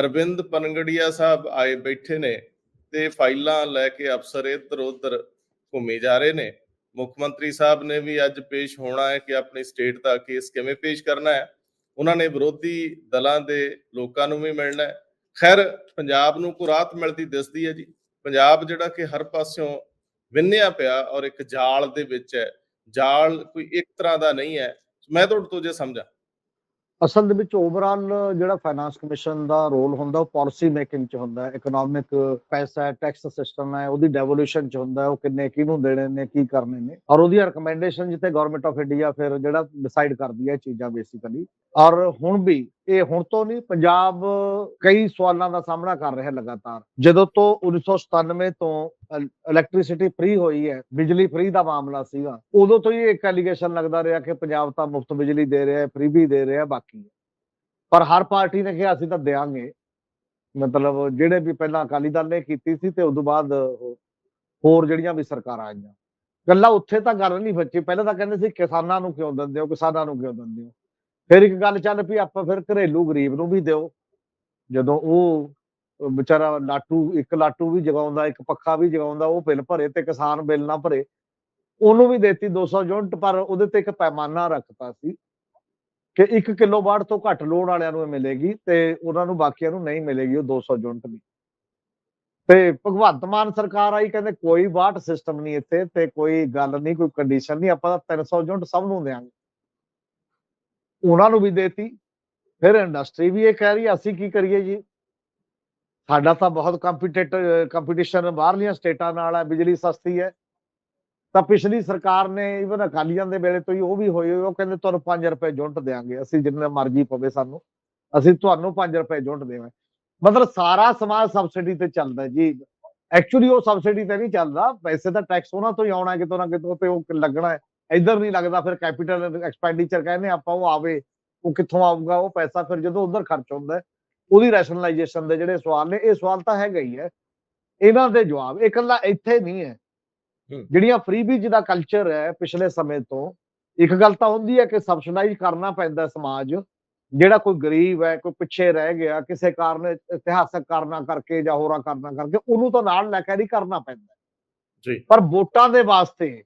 ਅਰਵਿੰਦ ਪਨਗੜੀਆ ਸਾਹਿਬ ਆਏ ਬੈਠੇ ਨੇ ਤੇ ਫਾਈਲਾਂ ਲੈ ਕੇ ਅਫਸਰ ਇੱਧਰ ਉੱਧਰ ਘੁੰਮੇ ਜਾ ਰਹੇ ਨੇ। ਮੁੱਖ ਮੰਤਰੀ ਸਾਹਿਬ ਨੇ ਵੀ ਅੱਜ ਪੇਸ਼ ਹੋਣਾ ਹੈ ਕਿ ਆਪਣੀ ਸਟੇਟ ਦਾ ਕੇਸ ਕਿਵੇਂ ਪੇਸ਼ ਕਰਨਾ ਹੈ। ਉਹਨਾਂ ਨੇ ਵਿਰੋਧੀ ਦਲਾਂ ਦੇ ਲੋਕਾਂ ਨੂੰ ਵੀ ਮਿਲਣਾ ਹੈ। ਖੈਰ, ਪੰਜਾਬ ਨੂੰ ਕੋ ਰਾਤ ਮਿਲਦੀ ਦਿਸਦੀ ਹੈ ਜੀ। ਪੰਜਾਬ ਜਿਹੜਾ ਕਿ ਹਰ ਪਾਸਿਓਂ ਵਿੰਨਿਆ ਪਿਆ ਔਰ ਇੱਕ ਜਾਲ ਦੇ ਵਿੱਚ ਹੈ। ਜਾਲ ਕੋਈ ਇੱਕ ਤਰ੍ਹਾਂ ਦਾ ਨਹੀਂ ਹੈ। ਮੈਂ ਤੁਹਾਡੇ ਤੋਂ ਜੇ ਸਮਝਾਂ। ਅਸਲ ਦੇ ਵਿੱਚ ਓਵਰਆਲ ਜਿਹੜਾ ਫਾਈਨਾਂਸ ਕਮਿਸ਼ਨ ਦਾ ਰੋਲ ਹੁੰਦਾ, ਉਹ ਪਾਲਿਸੀ ਮੇਕਿੰਗ ਚ ਹੁੰਦਾ ਹੈ ਇਕਨੋਮਿਕ ਪੈਸਾ ਹੈ ਟੈਕਸ ਸਿਸਟਮ ਹੈ, ਉਹਦੀ ਡੈਵੋਲੂਸ਼ਨ ਚ ਹੁੰਦਾ, ਉਹ ਕਿੰਨੇ ਕਿਹਨੂੰ ਦੇਣੇ ਨੇ, ਕੀ ਕਰਨੇ ਨੇ, ਔਰ ਉਹਦੀ ਰეკਮੈਂਡੇਸ਼ਨ ਜਿੱਤੇ ਗਵਰਨਮੈਂਟ ਆਫ ਇੰਡੀਆ ਫਿਰ ਜਿਹੜਾ ਡਿਸਾਈਡ ਕਰਦੀ ਹੈ ਇਹ ਚੀਜ਼ਾਂ ਬੇਸਿਕਲੀ ਔਰ ਹੁਣ ਵੀ ਇਹ ਹੁਣ ਤੋਂ ਨਹੀਂ, ਪੰਜਾਬ ਕਈ ਸਵਾਲਾਂ ਦਾ ਸਾਹਮਣਾ ਕਰ ਰਿਹਾ ਲਗਾਤਾਰ। ਜਦੋਂ ਤੋਂ 1997 ਤੋਂ ਇਲੈਕਟ੍ਰਿਸਿਟੀ ਫ੍ਰੀ ਹੋਈ ਹੈ, ਬਿਜਲੀ ਫ੍ਰੀ ਦਾ ਮਾਮਲਾ ਸੀਗਾ, ਉਦੋਂ ਤੋਂ ਹੀ ਇੱਕ ਐਲੀਗੇਸ਼ਨ ਲੱਗਦਾ ਰਿਹਾ ਕਿ ਪੰਜਾਬ ਤਾਂ ਮੁਫਤ ਬਿਜਲੀ ਦੇ ਰਿਹਾ ਹੈ ਫ੍ਰੀ ਵੀ ਦੇ ਰਿਹਾ, ਬਾਕੀ ਪਰ ਹਰ ਪਾਰਟੀ ਨੇ ਕਿਹਾ, ਅਸੀਂ ਤਾਂ ਦੇਾਂਗੇ ਮਤਲਬ ਜਿਹੜੇ ਵੀ ਪਹਿਲਾਂ ਅਕਾਲੀ ਦਲ ਨੇ ਕੀਤੀ ਸੀ ਤੇ ਉਦੋਂ ਬਾਅਦ ਹੋਰ ਜਿਹੜੀਆਂ ਵੀ ਸਰਕਾਰਾਂ ਆਈਆਂ। ਗੱਲਾਂ ਉੱਥੇ ਤਾਂ ਗੱਲ ਨਹੀਂ ਬੱਚੀ, ਪਹਿਲਾਂ ਤਾਂ ਕਹਿੰਦੇ ਸੀ ਕਿਸਾਨਾਂ ਨੂੰ ਕਿਉਂ ਦਿੰਦੇ ਹੋ, ਕਿਸਾਨਾਂ ਨੂੰ ਕਿਉਂ ਦਿੰਦੇ ਹੋ? ਫਿਰ ਇੱਕ ਗੱਲ ਚੱਲ ਪਈ, ਆਪਾਂ ਫਿਰ ਘਰੇਲੂ ਗਰੀਬ ਨੂੰ ਵੀ ਦਿਓ। ਜਦੋਂ ਉਹ ਵਿਚਾਰਾ ਲਾਟੂ, ਇੱਕ ਲਾਟੂ ਵੀ ਜਗਾਉਂਦਾ, ਇੱਕ ਪੱਖਾ ਵੀ ਜਗਾਉਂਦਾ, ਉਹ ਬਿੱਲ ਭਰੇ ਤੇ ਕਿਸਾਨ ਬਿੱਲ ਨਾ ਭਰੇ। ਉਹਨੂੰ ਵੀ ਦੇਤੀ 200 ਯੂਨਿਟ, ਪਰ ਉਹਦੇ ਤੇ ਇੱਕ ਪੈਮਾਨਾ ਰੱਖਤਾ ਸੀ ਕਿ 1 ਕਿਲੋਵਾਟ ਤੋਂ ਘੱਟ ਲੋਡ ਵਾਲਿਆਂ ਨੂੰ ਇਹ ਮਿਲੇਗੀ ਤੇ ਉਹਨਾਂ ਨੂੰ ਬਾਕੀਆਂ ਨੂੰ ਨਹੀਂ ਮਿਲੇਗੀ ਉਹ 200 ਯੂਨਿਟ ਦੀ ਤੇ ਭਗਵੰਤ ਮਾਨ ਸਰਕਾਰ ਆਈ, ਕਹਿੰਦੇ ਕੋਈ ਵਾਟ ਸਿਸਟਮ ਨਹੀਂ ਇੱਥੇ ਤੇ ਕੋਈ ਗੱਲ ਨਹੀਂ, ਕੋਈ ਕੰਡੀਸ਼ਨ ਨਹੀਂ, ਆਪਾਂ ਤਾਂ 300 ਯੂਨਿਟ ਸਭ ਨੂੰ ਦੇਾਂਗੇ ਉਹਨਾਂ ਨੂੰ ਵੀ ਦੇਤੀ। ਫਿਰ ਇੰਡਸਟਰੀ ਵੀ ਇਹ ਕਹਿ ਰਹੀ ਅਸੀਂ ਕੀ ਕਰੀਏ ਜੀ? ਸਾਡਾ ਤਾਂ ਬਹੁਤ ਕੰਪੀਟੀਟਰ ਕੰਪੀਟੀਸ਼ਨ ਬਾਹਰਲੀਆਂ ਸਟੇਟਾਂ ਨਾਲ ਹੈ, ਬਿਜਲੀ ਸਸਤੀ ਹੈ। ਤਾਂ ਪਿਛਲੀ ਸਰਕਾਰ ਨੇ ਇਵਨ ਅਕਾਲੀਆਂ ਦੇ ਵੇਲੇ ਤੋਂ ਹੀ ਉਹ ਵੀ ਹੋਏ ਉਹ ਕਹਿੰਦੇ ਤੁਹਾਨੂੰ 5 ਰੁਪਏ ਯੂਨਿਟ ਦੇਾਂਗੇ ਅਸੀਂ ਜਿੰਨਾ ਮਰਜ਼ੀ ਪਵੇ ਸਾਨੂੰ, ਅਸੀਂ ਤੁਹਾਨੂੰ 5 ਰੁਪਏ ਯੂਨਿਟ ਦੇਵਾਂ ਮਤਲਬ ਸਾਰਾ ਸਮਾਜ ਸਬਸਿਡੀ ਤੇ ਚੱਲਦਾ ਜੀ। ਐਕਚੁਅਲੀ ਉਹ ਸਬਸਿਡੀ ਤੇ ਨਹੀਂ ਚੱਲਦਾ, ਪੈਸੇ ਦਾ ਟੈਕਸ ਉਹਨਾਂ ਤੋਂ ਹੀ ਆਉਣਾ ਕਿਤੋਂ ਨਾ ਕਿਤੋਂ ਤੇ ਉਹ ਲੱਗਣਾ ਹੈ। ਇੱਧਰ ਨਹੀਂ ਲੱਗਦਾ ਫਿਰ ਕੈਪੀਟਲ ਐਕਸਪੈਂਡੀਚਰ ਕਹਿੰਦੇ ਆਪਾਂ ਉਹ ਆਵੇ ਉਹ ਕਿੱਥੋਂ ਆਊਗਾ ਉਹ ਪੈਸਾ ਫਿਰ ਜਦੋਂ ਉਧਰ ਖਰਚ ਹੁੰਦਾ ਉਹਦੀ ਰੈਸ਼ਨਲਾਈਜੇਸ਼ਨ ਦੇ ਜਿਹੜੇ ਸਵਾਲ ਨੇ ਇਹ ਸਵਾਲ ਤਾਂ ਹੈਗਾ ਹੀ ਹੈ। ਇਹਨਾਂ ਦੇ ਜਵਾਬ ਇਹ ਇਕੱਲਾ ਇੱਥੇ ਨਹੀਂ ਹੈ। ਜਿਹੜੀਆਂ ਫ੍ਰੀ ਬੀਜ ਦਾ ਕਲਚਰ ਹੈ ਪਿਛਲੇ ਸਮੇਂ ਤੋਂ ਇੱਕ ਗੱਲ ਤਾਂ ਹੁੰਦੀ ਹੈ ਕਿ ਸਬਸਿਡਾਈਜ਼ ਕਰਨਾ ਪੈਂਦਾ ਸਮਾਜ ਜਿਹੜਾ ਕੋਈ ਗਰੀਬ ਹੈ ਕੋਈ ਪਿੱਛੇ ਰਹਿ ਗਿਆ ਕਿਸੇ ਕਾਰਨ ਇਤਿਹਾਸਕ ਕਾਰਨਾਂ ਕਰਕੇ ਜਾਂ ਹੋਰਾਂ ਕਾਰਨਾਂ ਕਰਕੇ ਉਹਨੂੰ ਤਾਂ ਨਾਲ ਲੈ ਕੇ ਨਹੀਂ ਕਰਨਾ ਪੈਂਦਾ। ਜੀ। ਪਰ ਵੋਟਾਂ ਦੇ ਵਾਸਤੇ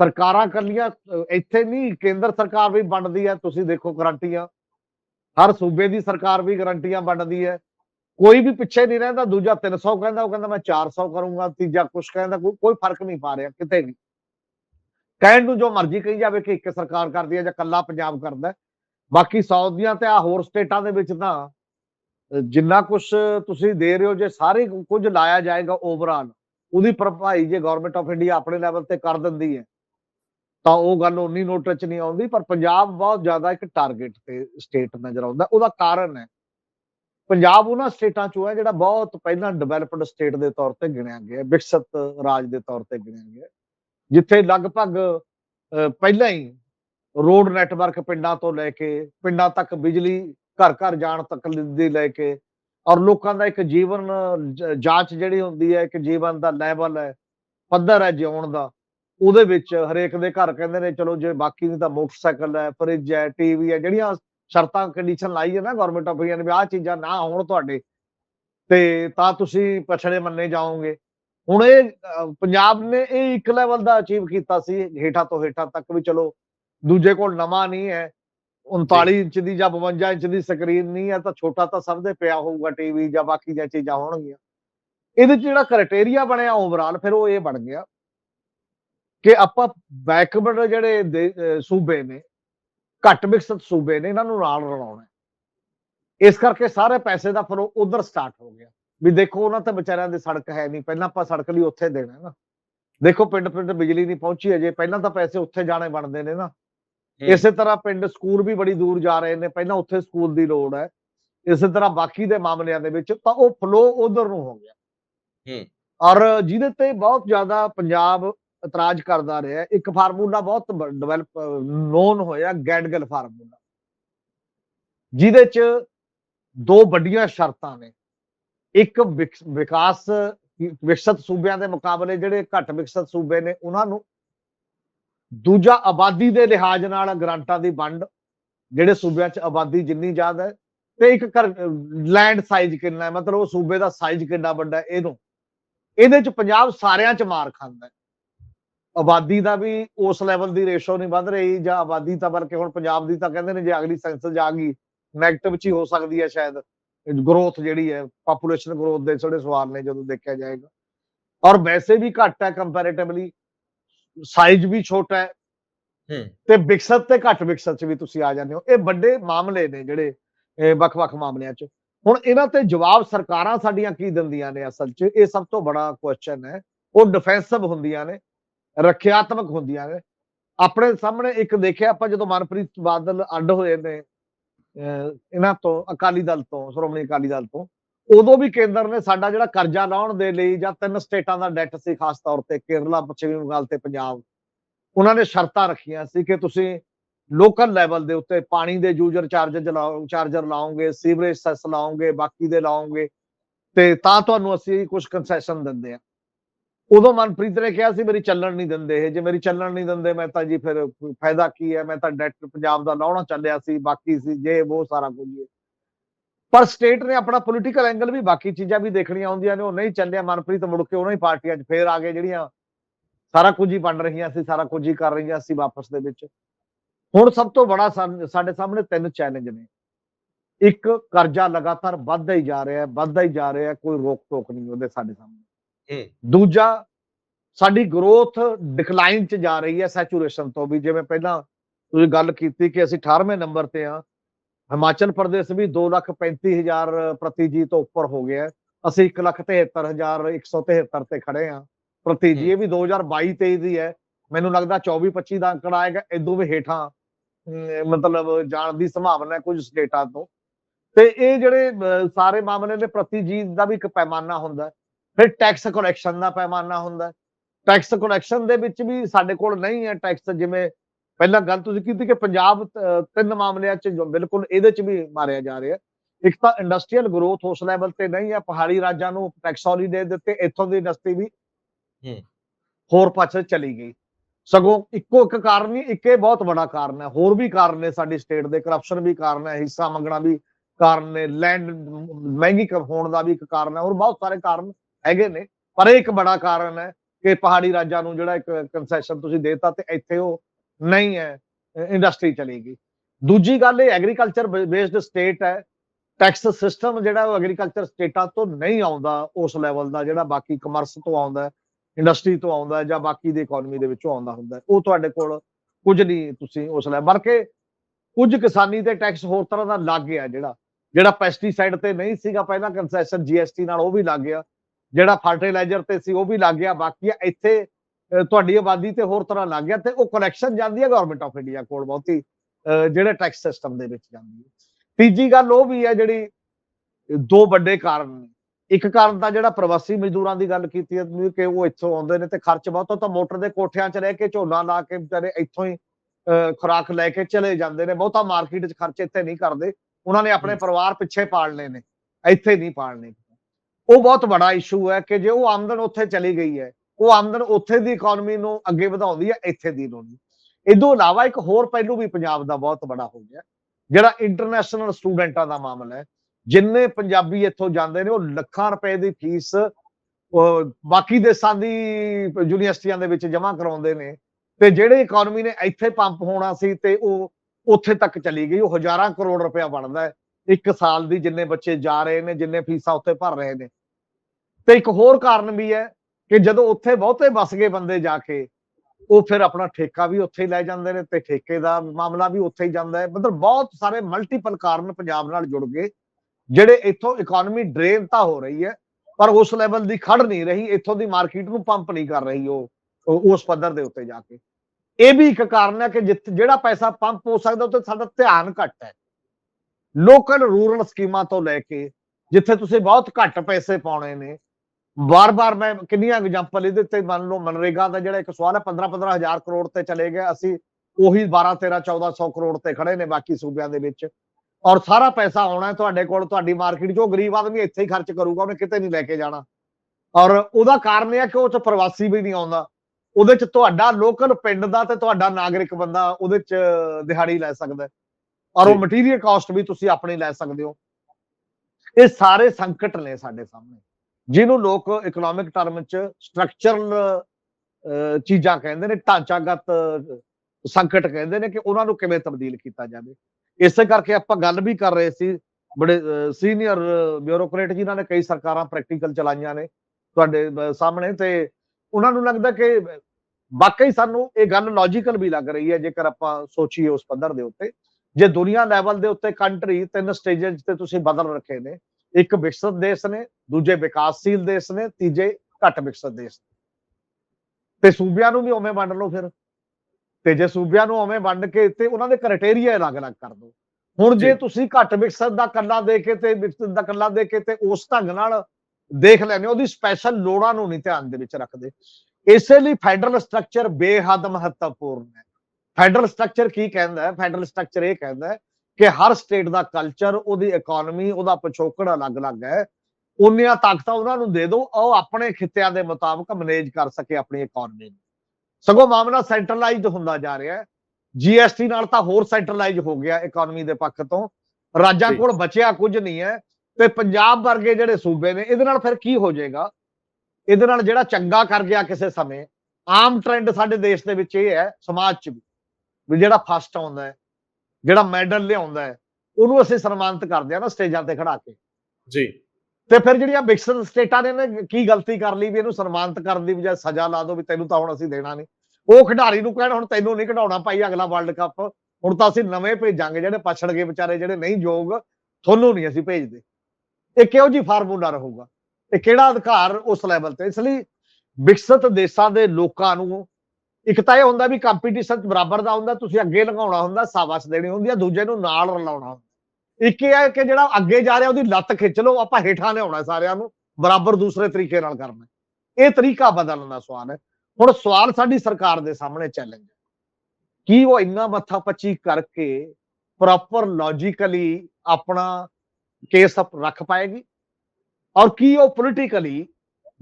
ਸਰਕਾਰਾਂ ਕੱਲੀਆਂ ਇੱਥੇ ਨਹੀਂ, ਕੇਂਦਰ ਸਰਕਾਰ ਵੀ ਵੰਡਦੀ ਹੈ, ਤੁਸੀਂ ਦੇਖੋ ਗਰੰਟੀਆਂ। ਹਰ ਸੂਬੇ ਦੀ ਸਰਕਾਰ ਵੀ ਗਰੰਟੀਆਂ ਵੰਡਦੀ ਹੈ। ਕੋਈ ਵੀ ਪਿੱਛੇ ਨਹੀਂ ਰਹਿੰਦਾ, ਦੂਜਾ 300 ਕਹਿੰਦਾ, ਉਹ ਕਹਿੰਦਾ ਮੈਂ 400 ਕਰੂੰਗਾ, ਤੀਜਾ ਕੁਛ ਕਹਿੰਦਾ ਕੋਈ ਫ਼ਰਕ ਨਹੀਂ ਪਾ ਰਿਹਾ, ਕਿਤੇ ਵੀ। ਕਹਿਣ ਨੂੰ ਜੋ ਮਰਜ਼ੀ ਕਹੀ ਜਾਵੇ ਕਿ ਇੱਕ ਸਰਕਾਰ ਕਰਦੀ ਹੈ ਜਾਂ ਕੱਲਾ ਪੰਜਾਬ ਕਰਦਾ ਬਾਕੀ ਸਾਊਥ ਦੀਆਂ ਤੇ ਆ ਹੋਰ ਸਟੇਟਾਂ ਦੇ ਵਿੱਚ ਤਾਂ ਜਿੰਨਾ ਕੁਝ ਤੁਸੀਂ ਦੇ ਰਹੇ ਹੋ, ਜੇ ਸਾਰੇ ਕੁਝ ਲਾਇਆ ਜਾਏਗਾ ਓਵਰਆਲ, ਉਹਦੀ ਭਰਪਾਈ ਜੇ ਗਵਰਨਮੈਂਟ ਆਫ ਇੰਡੀਆ ਆਪਣੇ ਲੈਵਲ ਤੇ ਕਰ ਦਿੰਦੀ ਹੈ। ਤਾਂ ਉਹ ਗੱਲ ਉਨੀ ਨੋਟ ਚ ਨਹੀਂ ਆਉਂਦੀ, ਪਰ ਪੰਜਾਬ ਬਹੁਤ ਜ਼ਿਆਦਾ ਇੱਕ ਟਾਰਗੇਟ ਤੇ ਸਟੇਟ ਨਜ਼ਰ ਆਉਂਦਾ, ਉਹਦਾ ਕਾਰਨ ਹੈ। ਪੰਜਾਬ ਉਹਨਾਂ ਸਟੇਟਾਂ ਚੋਂ ਹੈ ਜਿਹੜਾ ਬਹੁਤ ਪਹਿਲਾਂ ਡਿਵੈਲਪਡ ਸਟੇਟ ਦੇ ਤੌਰ ਤੇ ਗਿਣਿਆ ਗਿਆ, ਵਿਕਸਿਤ ਰਾਜ ਦੇ ਤੌਰ ਤੇ ਗਿਣਿਆ ਗਿਆ, ਜਿੱਥੇ ਲਗਭਗ ਪਹਿਲਾਂ ਹੀ ਰੋਡ ਨੈਟਵਰਕ ਪਿੰਡਾਂ ਤੋਂ ਲੈ ਕੇ, ਪਿੰਡਾਂ ਤੱਕ ਬਿਜਲੀ ਘਰ ਘਰ ਜਾਣ ਤੱਕ ਦੀ ਲੈ ਕੇ, ਔਰ ਲੋਕਾਂ ਦਾ ਇੱਕ ਜੀਵਨ ਜਾਂਚ ਜਿਹੜੀ ਹੁੰਦੀ ਹੈ, ਇੱਕ ਜੀਵਨ ਦਾ ਲੈਵਲ ਹੈ, ਪੱਧਰ ਹੈ ਜਿਉਣ ਦਾ ਉਹਦੇ ਵਿੱਚ ਹਰੇਕ ਦੇ ਘਰ ਕਹਿੰਦੇ ਨੇ ਚਲੋ ਜੇ ਬਾਕੀ ਨਹੀਂ ਤਾਂ ਮੋਟਰਸਾਈਕਲ ਹੈ ਫਰਿੱਜ ਹੈ ਟੀਵੀ ਹੈ ਜਿਹੜੀਆਂ ਸ਼ਰਤਾਂ ਕੰਡੀਸ਼ਨ ਲਾਈ ਹੈ ਨਾ ਗਵਰਨਮੈਂਟ ਆਫ ਇੰਡੀਆ ਨੇ ਵੀ ਆਹ ਚੀਜ਼ਾਂ ਨਾ ਹੋਣ ਤੁਹਾਡੇ ਤੇ ਤਾਂ ਤੁਸੀਂ ਪਛੜੇ ਮੰਨੇ ਜਾਓਗੇ। ਹੁਣ ਇਹ ਪੰਜਾਬ ਨੇ ਇਹ ਇੱਕ ਲੈਵਲ ਦਾ ਅਚੀਵ ਕੀਤਾ ਸੀ ਹੇਠਾਂ ਤੋਂ ਹੇਠਾਂ ਤੱਕ ਵੀ ਚਲੋ ਦੂਜੇ ਕੋਲ ਨਵਾਂ ਨਹੀਂ ਹੈ 39 ਇੰਚ ਦੀ ਜਾਂ 52 ਇੰਚ ਦੀ ਸਕਰੀਨ ਨਹੀਂ ਹੈ ਤਾਂ ਛੋਟਾ ਤਾਂ ਸਭ ਦੇ ਪਿਆ ਹੋਊਗਾ ਟੀਵੀ ਜਾਂ ਬਾਕੀ ਦੀਆਂ ਚੀਜ਼ਾਂ ਹੋਣਗੀਆਂ। ਇਹਦੇ ਚ ਜਿਹੜਾ ਕ੍ਰਾਈਟੇਰੀਆ ਬਣਿਆ ਓਵਰਆਲ ਫਿਰ ਉਹ ਇਹ ਬਣ ਗਿਆ। ਕਿ ਆਪਾਂ ਬੈਕਵਰਡ ਜਿਹੜੇ ਸੂਬੇ ਨੇ ਘੱਟ ਵਿਕਸਿਤ ਸੂਬੇ ਨੇ ਇਹਨਾਂ ਨੂੰ ਨਾਲ ਰਲਾਉਣਾ। ਇਸ ਕਰਕੇ ਸਾਰੇ ਪੈਸੇ ਦਾ ਫਿਰ ਉਧਰ ਸਟਾਰਟ ਹੋ ਗਿਆ। ਵੀ ਦੇਖੋ ਉਹਨਾਂ ਤੇ ਵਿਚਾਰਿਆਂ ਦੀ ਸੜਕ ਹੈ ਨਹੀਂ। ਪਹਿਲਾਂ ਆਪਾਂ ਸੜਕ ਲਈ ਉੱਥੇ ਦੇਣਾ ਨਾ। ਦੇਖੋ ਪਿੰਡ ਪਿੰਡ ਬਿਜਲੀ ਨਹੀਂ ਪਹੁੰਚੀ ਅਜੇ। ਪਹਿਲਾਂ ਤਾਂ ਪੈਸੇ ਉੱਥੇ ਜਾਣੇ ਬਣਦੇ ਨੇ ਨਾ। ਇਸੇ ਤਰ੍ਹਾਂ ਪਿੰਡ ਸਕੂਲ ਵੀ ਬੜੀ ਦੂਰ ਜਾ ਰਹੇ ਨੇ। ਪਹਿਲਾਂ ਉੱਥੇ ਸਕੂਲ ਦੀ ਲੋੜ ਹੈ। ਇਸੇ ਤਰ੍ਹਾਂ ਬਾਕੀ ਦੇ ਮਾਮਲਿਆਂ ਦੇ ਵਿੱਚ ਤਾਂ ਉਹ ਫਲੋ ਉਧਰ ਨੂੰ ਹੋ ਗਿਆ। ਹੂੰ। ਔਰ ਜਿਹਦੇ ਤੇ ਬਹੁਤ ਜ਼ਿਆਦਾ ਪੰਜਾਬ ਇਤਰਾਜ਼ ਕਰਦਾ ਰਿਹਾ। ਇੱਕ ਫਾਰਮੂਲਾ ਬਹੁਤ ਡਿਵੈਲਪ ਨੋਨ ਹੋਇਆ, ਗੈਡਗਲ ਫਾਰਮੂਲਾ। ਜਿਹਦੇ ਚ ਦੋ ਵੱਡੀਆਂ ਸ਼ਰਤਾਂ ਨੇ। ਇੱਕ ਵਿਕ- ਵਿਕਾਸ, ਵਿਕਸਿਤ ਸੂਬਿਆਂ ਦੇ ਮੁਕਾਬਲੇ ਜਿਹੜੇ ਘੱਟ ਵਿਕਸਿਤ ਸੂਬੇ ਨੇ, ਉਹਨਾਂ ਨੂੰ ਦੂਜਾ ਆਬਾਦੀ ਦੇ ਲਿਹਾਜ਼ ਨਾਲ ਗ੍ਰਾਂਟਾਂ ਦੀ ਵੰਡ, ਜਿਹੜੇ ਸੂਬਿਆਂ 'ਚ ਆਬਾਦੀ ਜਿੰਨੀ ਜ਼ਿਆਦਾ ਹੈ, ਤੇ ਇੱਕ ਲੈਂਡ ਸਾਈਜ਼ ਕਿੰਨਾ ਹੈ। ਮਤਲਬ ਉਹ ਸੂਬੇ ਦਾ ਸਾਈਜ਼ ਕਿੰਨਾ ਵੱਡਾ ਇਹਨੂੰ। ਇਹਦੇ ਚ ਪੰਜਾਬ ਸਾਰਿਆਂ ਚ ਮਾਰ ਖਾਂਦਾ ਆਬਾਦੀ ਦਾ ਵੀ ਉਸ ਲੈਵਲ ਦੀ ਰੇਸ਼ੋ ਨਹੀਂ ਵੱਧ ਰਹੀ ਜਾਂ ਆਬਾਦੀ ਤਾਂ ਬਲਕਿ ਹੁਣ ਪੰਜਾਬ ਦੀ ਤਾਂ ਕਹਿੰਦੇ ਨੇ ਜੇ ਅਗਲੀ ਸੈਂਸਸ ਜਾ ਗਈ ਨੈਗੇਟਿਵ ਚ ਹੀ ਹੋ ਸਕਦੀ ਹੈ ਸ਼ਾਇਦ। ਗਰੋਥ ਜਿਹੜੀ ਹੈ ਪਾਪੂਲੇਸ਼ਨ ਗਰੋਥ ਦੇ ਜਿਹੜੇ ਸਵਾਲ ਨੇ ਜਦੋਂ ਦੇਖਿਆ ਜਾਏਗਾ। ਔਰ ਵੈਸੇ ਵੀ ਘੱਟ ਹੈ ਕੰਪੈਰੀਟਿਵਲੀ ਸਾਈਜ਼ ਵੀ ਛੋਟਾ ਹੈ। ਹੂੰ। ਤੇ ਵਿਕਸਤ ਤੇ ਘੱਟ ਵਿਕਸਤ ਚ ਵੀ ਤੁਸੀਂ ਆ ਜਾਂਦੇ ਹੋ। ਇਹ ਵੱਡੇ ਮਾਮਲੇ ਨੇ ਜਿਹੜੇ ਵੱਖ-ਵੱਖ ਮਾਮਲਿਆਂ ਚ। ਹੁਣ ਇਹਨਾਂ ਤੇ ਜਵਾਬ ਸਰਕਾਰਾਂ ਸਾਡੀਆਂ ਕੀ ਦਿੰਦੀਆਂ ਨੇ ਅਸਲ ਚ? ਇਹ ਸਭ ਤੋਂ ਬੜਾ ਕੁਐਸਚਨ ਹੈ। ਉਹ ਡਿਫੈਂਸਿਵ ਹੁੰਦੀਆਂ ਨੇ। ਰੱਖਿਆਤਮਕ ਹੁੰਦੀਆਂ ਨੇ। ਆਪਣੇ ਸਾਹਮਣੇ ਇੱਕ ਦੇਖਿਆ ਆਪਾਂ ਜਦੋਂ ਮਨਪ੍ਰੀਤ ਬਾਦਲ ਅੱਡ ਹੋਏ ਨੇ ਇਹਨਾਂ ਤੋਂ, ਅਕਾਲੀ ਦਲ ਤੋਂ, ਸ਼੍ਰੋਮਣੀ ਅਕਾਲੀ ਦਲ ਤੋਂ, ਉਦੋਂ ਵੀ ਕੇਂਦਰ ਨੇ ਸਾਡਾ ਜਿਹੜਾ ਕਰਜ਼ਾ ਲਾਉਣ ਦੇ ਲਈ ਜਾਂ ਤਿੰਨ ਸਟੇਟਾਂ ਦਾ ਡੈਟ ਸੀ ਖਾਸ ਤੌਰ ਤੇ, ਕੇਰਲਾ, ਪੱਛਮੀ ਬੰਗਾਲ ਤੇ ਪੰਜਾਬ, ਉਹਨਾਂ ਨੇ ਸ਼ਰਤਾਂ ਰੱਖੀਆਂ ਸੀ ਕਿ ਤੁਸੀਂ ਲੋਕਲ ਲੈਵਲ ਦੇ ਉੱਤੇ ਪਾਣੀ ਦੇ ਯੂਜ਼ਰ ਚਾਰਜਰ ਲਾਓ ਚਾਰਜਰ ਲਾਓਗੇ, ਸੀਵਰੇਜ ਸੈਸ ਲਾਓਗੇ, ਬਾਕੀ ਦੇ ਲਾਓਗੇ, ਤੇ ਤਾਂ ਤੁਹਾਨੂੰ ਅਸੀਂ ਕੁਝ ਕੰਸੈਸ਼ਨ ਦਿੰਦੇ ਆ ਉਦੋਂ ਮਨਪ੍ਰੀਤ ਨੇ ਕਿਹਾ ਸੀ, ਮੇਰੀ ਚੱਲਣ ਨਹੀਂ ਦਿੰਦੇ ਇਹ, ਜੇ ਮੇਰੀ ਚੱਲਣ ਨਹੀਂ ਦਿੰਦੇ, ਮੈਂ ਤਾਂ ਜੀ ਫਿਰ ਫਾਇਦਾ ਕੀ ਹੈ? ਮੈਂ ਤਾਂ ਡੈਟ ਪੰਜਾਬ ਦਾ ਲਾਉਣਾ ਚੱਲਿਆ ਸੀ, ਬਾਕੀ ਸੀ, ਜੇ ਉਹ ਸਾਰਾ ਕੁਝ ਪਰ ਸਟੇਟ ਨੇ ਆਪਣਾ ਪੋਲੀਟੀਕਲ ਐਂਗਲ ਵੀ ਬਾਕੀ ਚੀਜ਼ਾਂ ਵੀ ਦੇਖਣੀਆਂ ਹੁੰਦੀਆਂ ਨੇ, ਉਹ ਨਹੀਂ ਚੱਲਿਆ। ਮਨਪ੍ਰੀਤ ਮੁੜ ਕੇ ਉਹਨਾਂ ਹੀ ਪਾਰਟੀਆਂ 'ਚ ਫੇਰ ਆ ਗਏ, ਜਿਹੜੀਆਂ ਸਾਰਾ ਕੁਝ ਹੀ ਬਣ ਰਹੀਆਂ ਸੀ, ਸਾਰਾ ਕੁਝ ਹੀ ਕਰ ਰਹੀਆਂ ਸੀ ਵਾਪਸ ਦੇ ਵਿੱਚ। ਹੁਣ ਸਭ ਤੋਂ ਬੜਾ ਸਾਨ- ਸਾਡੇ ਸਾਹਮਣੇ ਤਿੰਨ ਚੈਲੰਜ ਨੇ। ਇੱਕ ਕਰਜ਼ਾ ਲਗਾਤਾਰ ਵੱਧਦਾ ਹੀ ਜਾ ਰਿਹਾ ਹੈ, ਵੱਧਦਾ ਹੀ ਜਾ ਰਿਹਾ ਹੈ, ਕੋਈ ਰੋਕ ਟੋਕ ਨਹੀਂ ਉਹਦੇ ਸਾਡੇ ਸਾਹਮਣੇ। ਦੂਜਾ ਸਾਡੀ ਗਰੋਥ ਡਿਕਲਾਈਨ ਚ ਜਾ ਰਹੀ ਹੈ ਸੈਚੂਰੇਸ਼ਨ ਤੋਂ ਵੀ। ਜਿਵੇਂ ਪਹਿਲਾਂ ਤੁਸੀਂ ਗੱਲ ਕੀਤੀ ਕਿ ਅਸੀਂ 18ਵੇਂ ਨੰਬਰ ਤੇ ਆ ਹਿਮਾਚਲ ਪ੍ਰਦੇਸ਼ ਵੀ 235000 ਪ੍ਰਤੀ ਜੀ ਤੋਂ ਉੱਪਰ ਹੋ ਗਿਆ। ਅਸੀਂ 173173 ਤੇ ਖੜੇ ਆ ਪ੍ਰਤੀ ਜੀ ਇਹ ਵੀ 2022 23 ਦੀ ਹੈ। ਮੈਨੂੰ ਲੱਗਦਾ 24 25 ਦਾ ਅੰਕੜਾ ਆਏਗਾ। ਇਦੋਂ ਵੀ ਹੇਠਾਂ ਮਤਲਬ ਜਾਣ ਦੀ ਸੰਭਾਵਨਾ ਹੈ ਕੁਝ ਸਟੇਟਾਂ ਤੋਂ। ਤੇ ਇਹ ਜਿਹੜੇ ਸਾਰੇ ਮਾਮਲੇ ਨੇ ਪ੍ਰਤੀ ਜੀ ਦਾ ਵੀ ਇੱਕ ਪੈਮਾਨਾ ਹੁੰਦਾ ਹੈ। ਫਿਰ ਟੈਕਸ ਕਲੈਕਸ਼ਨ ਦਾ ਪੈਮਾਨਾ ਹੁੰਦਾ ਟੈਕਸ ਕਲੈਕਸ਼ਨ ਦੇ ਵਿੱਚ ਵੀ ਸਾਡੇ ਕੋਲ ਨਹੀਂ ਹੈ ਟੈਕਸ ਜਿਵੇਂ ਪਹਿਲਾਂ ਗੱਲ ਤੁਸੀਂ ਕੀਤੀ ਕਿ ਪੰਜਾਬ ਤਿੰਨ ਮਾਮਲਿਆਂ 'ਚ ਬਿਲਕੁਲ ਇਹਦੇ 'ਚ ਵੀ ਮਾਰਿਆ ਜਾ ਰਿਹਾ ਇੱਕ ਤਾਂ ਇੰਡਸਟਰੀਅਲ ਗਰੋਥ ਉਸ ਲੈਵਲ ਤੇ ਨਹੀਂ ਹੈ ਪਹਾੜੀ ਰਾਜਾਂ ਨੂੰ ਟੈਕਸ ਹੌਲੀਡੇ ਦਿੱਤੇ ਇੱਥੋਂ ਦੀ ਇੰਡਸਟਰੀ ਵੀ ਹੂੰ। ਹੋਰ ਪਾਸੇ ਚਲੀ ਗਈ। ਸਗੋਂ ਇੱਕੋ ਇੱਕ ਕਾਰਨ ਨਹੀਂ ਇੱਕੇ ਬਹੁਤ ਵੱਡਾ ਕਾਰਨ ਹੈ ਹੋਰ ਵੀ ਕਾਰਨ ਨੇ ਸਾਡੀ ਸਟੇਟ ਦੇ ਕਰਪਸ਼ਨ ਵੀ ਕਾਰਨ ਹੈ ਹਿੱਸਾ ਮੰਗਣਾ ਵੀ ਕਾਰਨ ਨੇ ਲੈਂਡ ਮਹਿੰਗੀ ਹੋਣ ਦਾ ਵੀ ਇੱਕ ਕਾਰਨ ਹੈ ਹੋਰ ਬਹੁਤ ਸਾਰੇ ਕਾਰਨ ਹੈਗੇ ਨੇ, ਪਰ ਇਹ ਇੱਕ ਬੜਾ ਕਾਰਨ ਹੈ ਕਿ ਪਹਾੜੀ ਰਾਜਾਂ ਨੂੰ ਜਿਹੜਾ ਇੱਕ ਕੰਸੈਸ਼ਨ ਤੁਸੀਂ ਦੇਤਾ ਤੇ ਇੱਥੇ ਉਹ ਨਹੀਂ ਹੈ ਇੰਡਸਟਰੀ ਚਲੀ ਗਈ ਦੂਜੀ ਗੱਲ ਇਹ ਐਗਰੀਕਲਚਰ ਬੇਸਡ ਸਟੇਟ ਹੈ ਟੈਕਸ ਸਿਸਟਮ ਜਿਹੜਾ ਉਹ ਐਗਰੀਕਲਚਰ ਸਟੇਟਾਂ ਤੋਂ ਨਹੀਂ ਆਉਂਦਾ ਉਸ ਲੈਵਲ ਦਾ, ਜਿਹੜਾ ਬਾਕੀ ਕਮਰਸ ਤੋਂ ਆਉਂਦਾ ਇੰਡਸਟਰੀ ਤੋਂ ਆਉਂਦਾ ਜਾਂ ਬਾਕੀ ਦੀ ਇਕਨੋਮੀ ਦੇ ਵਿੱਚੋਂ ਆਉਂਦਾ ਹੁੰਦਾ ਉਹ ਤੁਹਾਡੇ ਕੋਲ ਕੁਝ ਨਹੀਂ ਤੁਸੀਂ ਉਸ ਲੈ ਬਲਕਿ ਕੁਝ ਕਿਸਾਨੀ ਤੇ ਟੈਕਸ ਹੋਰ ਤਰ੍ਹਾਂ ਦਾ ਲੱਗ ਗਿਆ ਜਿਹੜਾ ਜਿਹੜਾ ਪੈਸਟੀਸਾਈਡ ਤੇ ਨਹੀਂ ਸੀਗਾ, ਪਹਿਲਾਂ ਕੰਸੈਸ਼ਨ ਜੀਐਸਟੀ ਨਾਲ ਉਹ ਵੀ ਲੱਗ ਗਿਆ। ਜਿਹੜਾ ਫਰਟੀਲਾਈਜ਼ਰ ਤੇ ਸੀ ਉਹ ਵੀ ਲੱਗ ਗਿਆ ਬਾਕੀ ਇੱਥੇ ਤੁਹਾਡੀ ਆਬਾਦੀ ਤੇ ਹੋਰ ਤਰ੍ਹਾਂ ਲੱਗ ਗਿਆ ਤੇ ਉਹ ਕਲੈਕਸ਼ਨ ਜਾਂਦੀ ਹੈ ਗਵਰਨਮੈਂਟ ਆਫ ਇੰਡੀਆ ਕੋਲ ਬਹੁਤੀ ਜਿਹੜੇ ਟੈਕਸ ਸਿਸਟਮ ਦੇ ਵਿੱਚ ਜਾਂਦੀ ਹੈ ਤੀਜੀ ਗੱਲ ਉਹ ਵੀ ਹੈ ਜਿਹੜੀ ਦੋ ਵੱਡੇ ਕਾਰਨ ਨੇ। ਇੱਕ ਕਾਰਨ ਤਾਂ ਜਿਹੜਾ ਪ੍ਰਵਾਸੀ ਮਜ਼ਦੂਰਾਂ ਦੀ ਗੱਲ ਕੀਤੀ ਹੈ ਕਿ ਉਹ ਇੱਥੋਂ ਆਉਂਦੇ ਨੇ ਤੇ ਖਰਚ ਬਹੁਤ ਤਾਂ ਮੋਟਰ ਦੇ ਕੋਠਿਆਂ 'ਚ ਰਹਿ ਕੇ ਝੋਨਾ ਲਾ ਕੇ ਵਿਚਾਰੇ ਇੱਥੋਂ ਹੀ ਖੁਰਾਕ ਲੈ ਕੇ ਚਲੇ ਜਾਂਦੇ ਨੇ। ਬਹੁਤਾ ਮਾਰਕੀਟ 'ਚ ਖਰਚ ਇੱਥੇ ਨਹੀਂ ਕਰਦੇ। ਉਹਨਾਂ ਨੇ ਆਪਣੇ। ਪਰਿਵਾਰ ਪਿੱਛੇ ਪਾਲਣੇ ਨੇ ਇੱਥੇ ਨਹੀਂ ਪਾਲਣੇ। ਉਹ ਬਹੁਤ ਵੱਡਾ ਇਸ਼ੂ ਹੈ ਕਿ ਜੇ ਉਹ ਆਮਦਨ ਉੱਥੇ ਚਲੀ ਗਈ ਹੈ, ਉਹ ਆਮਦਨ ਉੱਥੇ ਦੀ ਇਕਨੋਮੀ ਨੂੰ ਅੱਗੇ ਵਧਾਉਂਦੀ ਹੈ, ਇੱਥੇ ਦੀ ਨੂੰ ਨਹੀਂ। ਇਦੋਂ ਇਲਾਵਾ ਇੱਕ ਹੋਰ ਪਹਿਲੂ ਵੀ ਪੰਜਾਬ ਦਾ ਬਹੁਤ ਵੱਡਾ ਹੋ ਗਿਆ, ਜਿਹੜਾ ਇੰਟਰਨੈਸ਼ਨਲ ਸਟੂਡੈਂਟਾਂ ਦਾ ਮਾਮਲਾ ਹੈ। ਜਿੰਨੇ ਪੰਜਾਬੀ ਇੱਥੋਂ ਜਾਂਦੇ ਨੇ, ਉਹ ਲੱਖਾਂ ਰੁਪਏ ਦੀ ਫੀਸ ਉਹ ਬਾਕੀ ਦੇਸ਼ਾਂ ਦੀ ਯੂਨੀਵਰਸਿਟੀਆਂ ਦੇ ਵਿੱਚ ਜਮ੍ਹਾਂ ਕਰਾਉਂਦੇ ਨੇ ਤੇ ਜਿਹੜੇ ਇਕਨੋਮੀ ਨੇ ਇੱਥੇ ਪੰਪ ਹੋਣਾ ਸੀ ਤੇ ਉਹ ਉੱਥੇ ਤੱਕ ਚਲੀ ਗਈ, ਉਹ ਹਜ਼ਾਰਾਂ ਕਰੋੜ ਰੁਪਇਆ ਬਣਦਾ ਹੈ। ਇੱਕ ਸਾਲ ਦੀ ਜਿੰਨੇ ਬੱਚੇ ਜਾ ਰਹੇ ਨੇ, ਜਿੰਨੇ ਫੀਸਾਂ ਉੱਥੇ ਭਰ ਰਹੇ ਨੇ ਤੇ ਇੱਕ ਹੋਰ ਕਾਰਨ ਵੀ ਹੈ ਕਿ ਜਦੋਂ ਉੱਥੇ ਬਹੁਤੇ ਵਸ ਗਏ ਬੰਦੇ ਜਾ ਕੇ, ਉਹ ਫਿਰ ਆਪਣਾ ਠੇਕਾ ਵੀ ਉੱਥੇ ਹੀ ਲੈ ਜਾਂਦੇ ਨੇ ਤੇ ਠੇਕੇ ਦਾ ਮਾਮਲਾ ਵੀ ਉੱਥੇ ਹੀ ਜਾਂਦਾ ਹੈ। ਮਤਲਬ ਬਹੁਤ ਸਾਰੇ ਮਲਟੀਪਲ ਕਾਰਨ ਪੰਜਾਬ ਨਾਲ ਜੁੜ ਗਏ, ਜਿਹੜੇ ਇੱਥੋਂ ਇਕਨੋਮੀ ਡਰੇਨ ਤਾਂ ਹੋ ਰਹੀ ਹੈ, ਪਰ ਉਸ ਲੈਵਲ ਦੀ ਖੜ ਨਹੀਂ ਰਹੀ, ਇੱਥੋਂ ਦੀ ਮਾਰਕੀਟ ਨੂੰ ਪੰਪ ਨਹੀਂ ਕਰ ਰਹੀ ਉਹ ਉਸ ਪੱਧਰ ਦੇ ਉੱਤੇ ਜਾ ਕੇ। ਇਹ ਵੀ ਇੱਕ ਕਾਰਨ ਹੈ ਕਿ ਜਿੱਥੇ, ਜਿਹੜਾ ਪੈਸਾ ਪੰਪ ਹੋ ਸਕਦਾ ਉੱਤੇ ਸਾਡਾ ਧਿਆਨ ਘੱਟ ਹੈ। ਲੋਕਲ ਰੂਰਲ ਸਕੀਮਾਂ ਤੋਂ ਲੈ ਕੇ, ਜਿੱਥੇ ਤੁਸੀਂ ਬਹੁਤ ਘੱਟ ਪੈਸੇ ਪਾਉਣੇ ਨੇ ਵਾਰ-ਵਾਰ ਮੈਂ ਕਿੰਨੀਆਂ ਐਗਜ਼ਾਮਪਲ ਇਹਦੇ ਤੇ ਮੰਨ ਲਓ ਮਨਰੇਗਾ ਦਾ ਜਿਹੜਾ ਇੱਕ ਸਵਾਲ ਹੈ 15-15 ਹਜ਼ਾਰ ਕਰੋੜ ਤੇ ਚਲੇ ਗਏ ਅਸੀਂ ਉਹੀ 12 13 1400 ਕਰੋੜ ਤੇ ਖੜੇ ਨੇ ਬਾਕੀ ਸੂਬਿਆਂ ਦੇ ਵਿੱਚ। ਔਰ ਸਾਰਾ ਪੈਸਾ ਆਉਣਾ ਹੈ ਤੁਹਾਡੇ ਕੋਲ ਤੁਹਾਡੀ ਮਾਰਕੀਟ 'ਚ ਉਹ ਗਰੀਬ ਆਦਮੀ ਇੱਥੇ ਹੀ ਖਰਚ ਕਰੂਗਾ ਉਹਨੇ ਕਿਤੇ ਨਹੀਂ ਲੈ ਕੇ ਜਾਣਾ। ਔਰ ਉਹਦਾ ਕਾਰਨ ਇਹ ਹੈ ਕਿ ਉਹ 'ਚ ਪ੍ਰਵਾਸੀ ਵੀ ਨਹੀਂ ਆਉਂਦਾ। ਉਹਦੇ 'ਚ ਤੁਹਾਡਾ ਲੋਕਲ ਪਿੰਡ ਦਾ ਤੇ ਤੁਹਾਡਾ ਨਾਗਰਿਕ ਬੰਦਾ ਉਹਦੇ 'ਚ ਦਿਹਾੜੀ ਲੈ ਸਕਦਾ। ਔਰ ਉਹ ਜੀ। ਮਟੀਰੀਅਲ ਕਾਸਟ ਵੀ ਤੁਸੀਂ ਆਪਣੀ ਲੈ ਸਕਦੇ ਹੋ। ਇਹ ਸਾਰੇ ਸੰਕਟ ਨੇ ਸਾਡੇ ਸਾਹਮਣੇ। ਜਿਹਨੂੰ ਲੋਕ ਇਕਨੋਮਿਕ ਟਰਮ ਚ ਸਟਰਕਚਰਲ ਚੀਜ਼ਾਂ ਕਹਿੰਦੇ ਨੇ, ਢਾਂਚਾਗਤ ਸੰਕਟ ਕਹਿੰਦੇ ਨੇ ਕਿ ਉਹਨਾਂ ਨੂੰ ਕਿਵੇਂ ਤਬਦੀਲ ਕੀਤਾ ਜਾਵੇ। ਇਸੇ ਕਰਕੇ ਆਪਾਂ ਗੱਲ ਵੀ ਕਰ ਰਹੇ ਸੀ, ਬੜੇ ਸੀਨੀਅਰ ਬਿਊਰੋਕਰੇਟ ਜਿਨ੍ਹਾਂ ਨੇ ਕਈ ਸਰਕਾਰਾਂ ਪ੍ਰੈਕਟੀਕਲ ਚਲਾਈਆਂ ਨੇ ਤੁਹਾਡੇ ਸਾਹਮਣੇ ਤੇ ਉਹਨਾਂ ਨੂੰ ਲੱਗਦਾ ਕਿ ਵਾਕਈ ਸਾਨੂੰ ਇਹ ਗੱਲ ਲੌਜੀਕਲ ਵੀ ਲੱਗ ਰਹੀ ਹੈ, ਜੇਕਰ ਆਪਾਂ ਸੋਚੀਏ ਉਸ ਪੱਧਰ ਦੇ ਉੱਤੇ। ਜੇ ਦੁਨੀਆ ਲੈਵਲ ਦੇ ਉੱਤੇ ਕੰਟਰੀ ਤਿੰਨ ਸਟੇਜਾਂ ਤੇ ਤੁਸੀਂ ਬਦਲ ਰੱਖੇ ਨੇ ਇੱਕ ਵਿਕਸਿਤ ਦੇਸ਼ ਨੇ ਦੂਜੇ ਵਿਕਾਸਸ਼ੀਲ ਦੇਸ਼ ਨੇ ਤੀਜੇ ਘੱਟ ਵਿਕਸਿਤ ਦੇਸ਼ ਤੇ ਸੂਬਿਆਂ ਨੂੰ ਵੀ ਉਵੇਂ ਵੰਡ ਲਓ ਫਿਰ। ਤੇ ਜੇ ਸੂਬਿਆਂ ਨੂੰ ਉਵੇਂ ਵੰਡ ਕੇ ਤੇ ਉਹਨਾਂ ਦੇ ਕ੍ਰਾਈਟੇਰੀਆ ਅਲੱਗ-ਅਲੱਗ ਕਰ ਦਿਓ। ਹੁਣ ਜੇ ਜੀ। ਤੁਸੀਂ ਘੱਟ ਵਿਕਸਿਤ ਦਾ ਕੱਲਾ ਦੇ ਕੇ ਤੇ ਵਿਕਸਿਤ ਦਾ ਕੱਲਾ ਦੇ ਕੇ ਤੇ ਉਸ ਢੰਗ ਨਾਲ ਦੇਖ ਲੈਣੇ ਉਹਦੀ ਸਪੈਸ਼ਲ ਲੋੜਾਂ ਨੂੰ ਨਹੀਂ ਧਿਆਨ ਦੇ ਵਿੱਚ ਰੱਖਦੇ। ਇਸੇ ਲਈ ਫੈਡਰਲ ਸਟਰਕਚਰ ਬੇਹੱਦ ਮਹੱਤਵਪੂਰਨ ਹੈ। ਫੈਡਰਲ ਸਟਰਕਚਰ ਕੀ ਕਹਿੰਦਾ ਹੈ? ਫੈਡਰਲ ਸਟਰਕਚਰ ਇਹ ਕਹਿੰਦਾ ਹੈ ਕਿ ਹਰ ਸਟੇਟ ਦਾ ਕਲਚਰ ਉਹਦੀ ਇਕਨੋਮੀ ਉਹਦਾ ਪਿਛੋਕੜ ਅਲੱਗ-ਅਲੱਗ ਹੈ। ਉਨੀਆਂ ਤਾਕਤਾਂ ਉਹਨਾਂ ਨੂੰ ਦੇ ਦਿਓ ਉਹ ਆਪਣੇ ਖਿੱਤਿਆਂ ਦੇ ਮੁਤਾਬਕ ਮੈਨੇਜ ਕਰ ਸਕੇ ਆਪਣੀ ਇਕਨੋਮੀ ਨੂੰ। ਸਗੋਂ ਮਾਮਲਾ ਸੈਂਟਰਲਾਈਜ਼ਡ ਹੁੰਦਾ ਜਾ ਰਿਹਾ ਹੈ। ਜੀਐਸਟੀ ਨਾਲ ਤਾਂ ਹੋਰ ਸੈਂਟਰਲਾਈਜ਼ ਹੋ ਗਿਆ ਇਕਨੋਮੀ ਦੇ ਪੱਖ ਤੋਂ। ਰਾਜਾਂ। ਕੋਲ ਬਚਿਆ ਕੁਝ ਨਹੀਂ ਹੈ ਤੇ ਪੰਜਾਬ ਵਰਗੇ ਜਿਹੜੇ ਸੂਬੇ ਨੇ ਇਹਦੇ ਨਾਲ ਫਿਰ ਕੀ ਹੋ ਜਾਏਗਾ? ਇਹਦੇ ਨਾਲ ਜਿਹੜਾ ਚੰਗਾ ਕਰ ਗਿਆ ਕਿਸੇ ਸਮੇਂ ਆਮ ਟ੍ਰੈਂਡ ਸਾਡੇ ਦੇਸ਼ ਦੇ ਵਿੱਚ ਇਹ ਹੈ ਸਮਾਜ 'ਚ ਵੀ ਜਿਹੜਾ ਫਸਟ ਆਉਂਦਾ ਹੈ। ਜਿਹੜਾ ਮੈਡਲ ਲਿਆਉਂਦਾ ਹੈ ਉਹਨੂੰ ਅਸੀਂ ਸਨਮਾਨਿਤ ਕਰਦੇ ਆ ਨਾ ਸਟੇਜਾਂ ਤੇ ਖੜਾ ਕੇ। ਜੀ। ਤੇ ਫਿਰ ਜਿਹੜੀਆਂ ਵਿਕਸਿਤ ਸਟੇਟਾਂ ਨੇ ਕੀ ਗਲਤੀ ਕਰ ਲਈ ਵੀ ਇਹਨੂੰ ਸਨਮਾਨਿਤ ਕਰਨ ਦੀ ਬਜਾਏ ਸਜ਼ਾ ਲਾ ਦਿਓ ਵੀ ਤੈਨੂੰ ਤਾਂ ਹੁਣ ਅਸੀਂ ਦੇਣਾ ਨਹੀਂ। ਉਹ ਖਿਡਾਰੀ ਨੂੰ ਕਹਿਣ ਹੁਣ ਤੈਨੂੰ ਨਹੀਂ ਖਿਡਾਉਣਾ ਭਾਈ ਅਗਲਾ ਵਰਲਡ ਕੱਪ ਹੁਣ ਤਾਂ ਅਸੀਂ ਨਵੇਂ ਭੇਜਾਂਗੇ ਜਿਹੜੇ ਪਛੜ ਗਏ ਵਿਚਾਰੇ ਜਿਹੜੇ ਨਹੀਂ ਯੋਗ ਤੁਹਾਨੂੰ ਨਹੀਂ ਅਸੀਂ ਭੇਜਦੇ। ਇਹ ਕਿਹੋ ਜੀ ਫਾਰਮੂਲਾ ਰਹੂਗਾ? ਇਹ ਕਿਹੜਾ ਅਧਿਕਾਰ ਉਸ ਲੈਵਲ ਤੇ? ਇਸ ਲਈ ਵਿਕਸਿਤ ਦੇਸ਼ਾਂ ਦੇ ਲੋਕਾਂ ਨੂੰ ਇੱਕ ਤਾਂ ਇਹ ਹੁੰਦਾ ਵੀ ਕੰਪੀਟੀਸ਼ਨ ਬਰਾਬਰ ਦਾ ਹੁੰਦਾ, ਤੁਸੀਂ ਅੱਗੇ ਲਗਾਉਣਾ ਹੁੰਦਾ, ਸਾਬਾਸ਼ ਦੇਣੀ ਹੁੰਦੀ ਆ, ਦੂਜੇ ਨੂੰ ਨਾਲ ਰਲਾਉਣਾ ਹੁੰਦਾ। ਇੱਕ ਇਹ ਹੈ ਕਿ ਜਿਹੜਾ ਅੱਗੇ ਜਾ ਰਿਹਾ, ਉਹਦੀ ਲੱਤ ਖਿੱਚ ਲਓ, ਆਪਾਂ ਹੇਠਾਂ ਲਿਆਉਣਾ ਸਾਰਿਆਂ ਨੂੰ, ਬਰਾਬਰ ਦੂਸਰੇ ਤਰੀਕੇ ਨਾਲ ਕਰਨਾ। ਇਹ ਤਰੀਕਾ ਬਦਲਣ ਦਾ ਸਵਾਲ ਹੈ। ਹੁਣ ਸਵਾਲ ਸਾਡੀ ਸਰਕਾਰ ਦੇ ਸਾਹਮਣੇ ਚੈਲੰਜ ਹੈ। ਕੀ ਉਹ ਇੰਨਾ ਮੱਥਾ ਪੱਚੀ ਕਰਕੇ ਪ੍ਰੋਪਰ ਲੌਜੀਕਲੀ ਆਪਣਾ ਕੇਸ ਰੱਖ ਪਾਏਗੀ? ਔਰ ਕੀ ਉਹ ਪੋਲੀਟੀਕਲੀ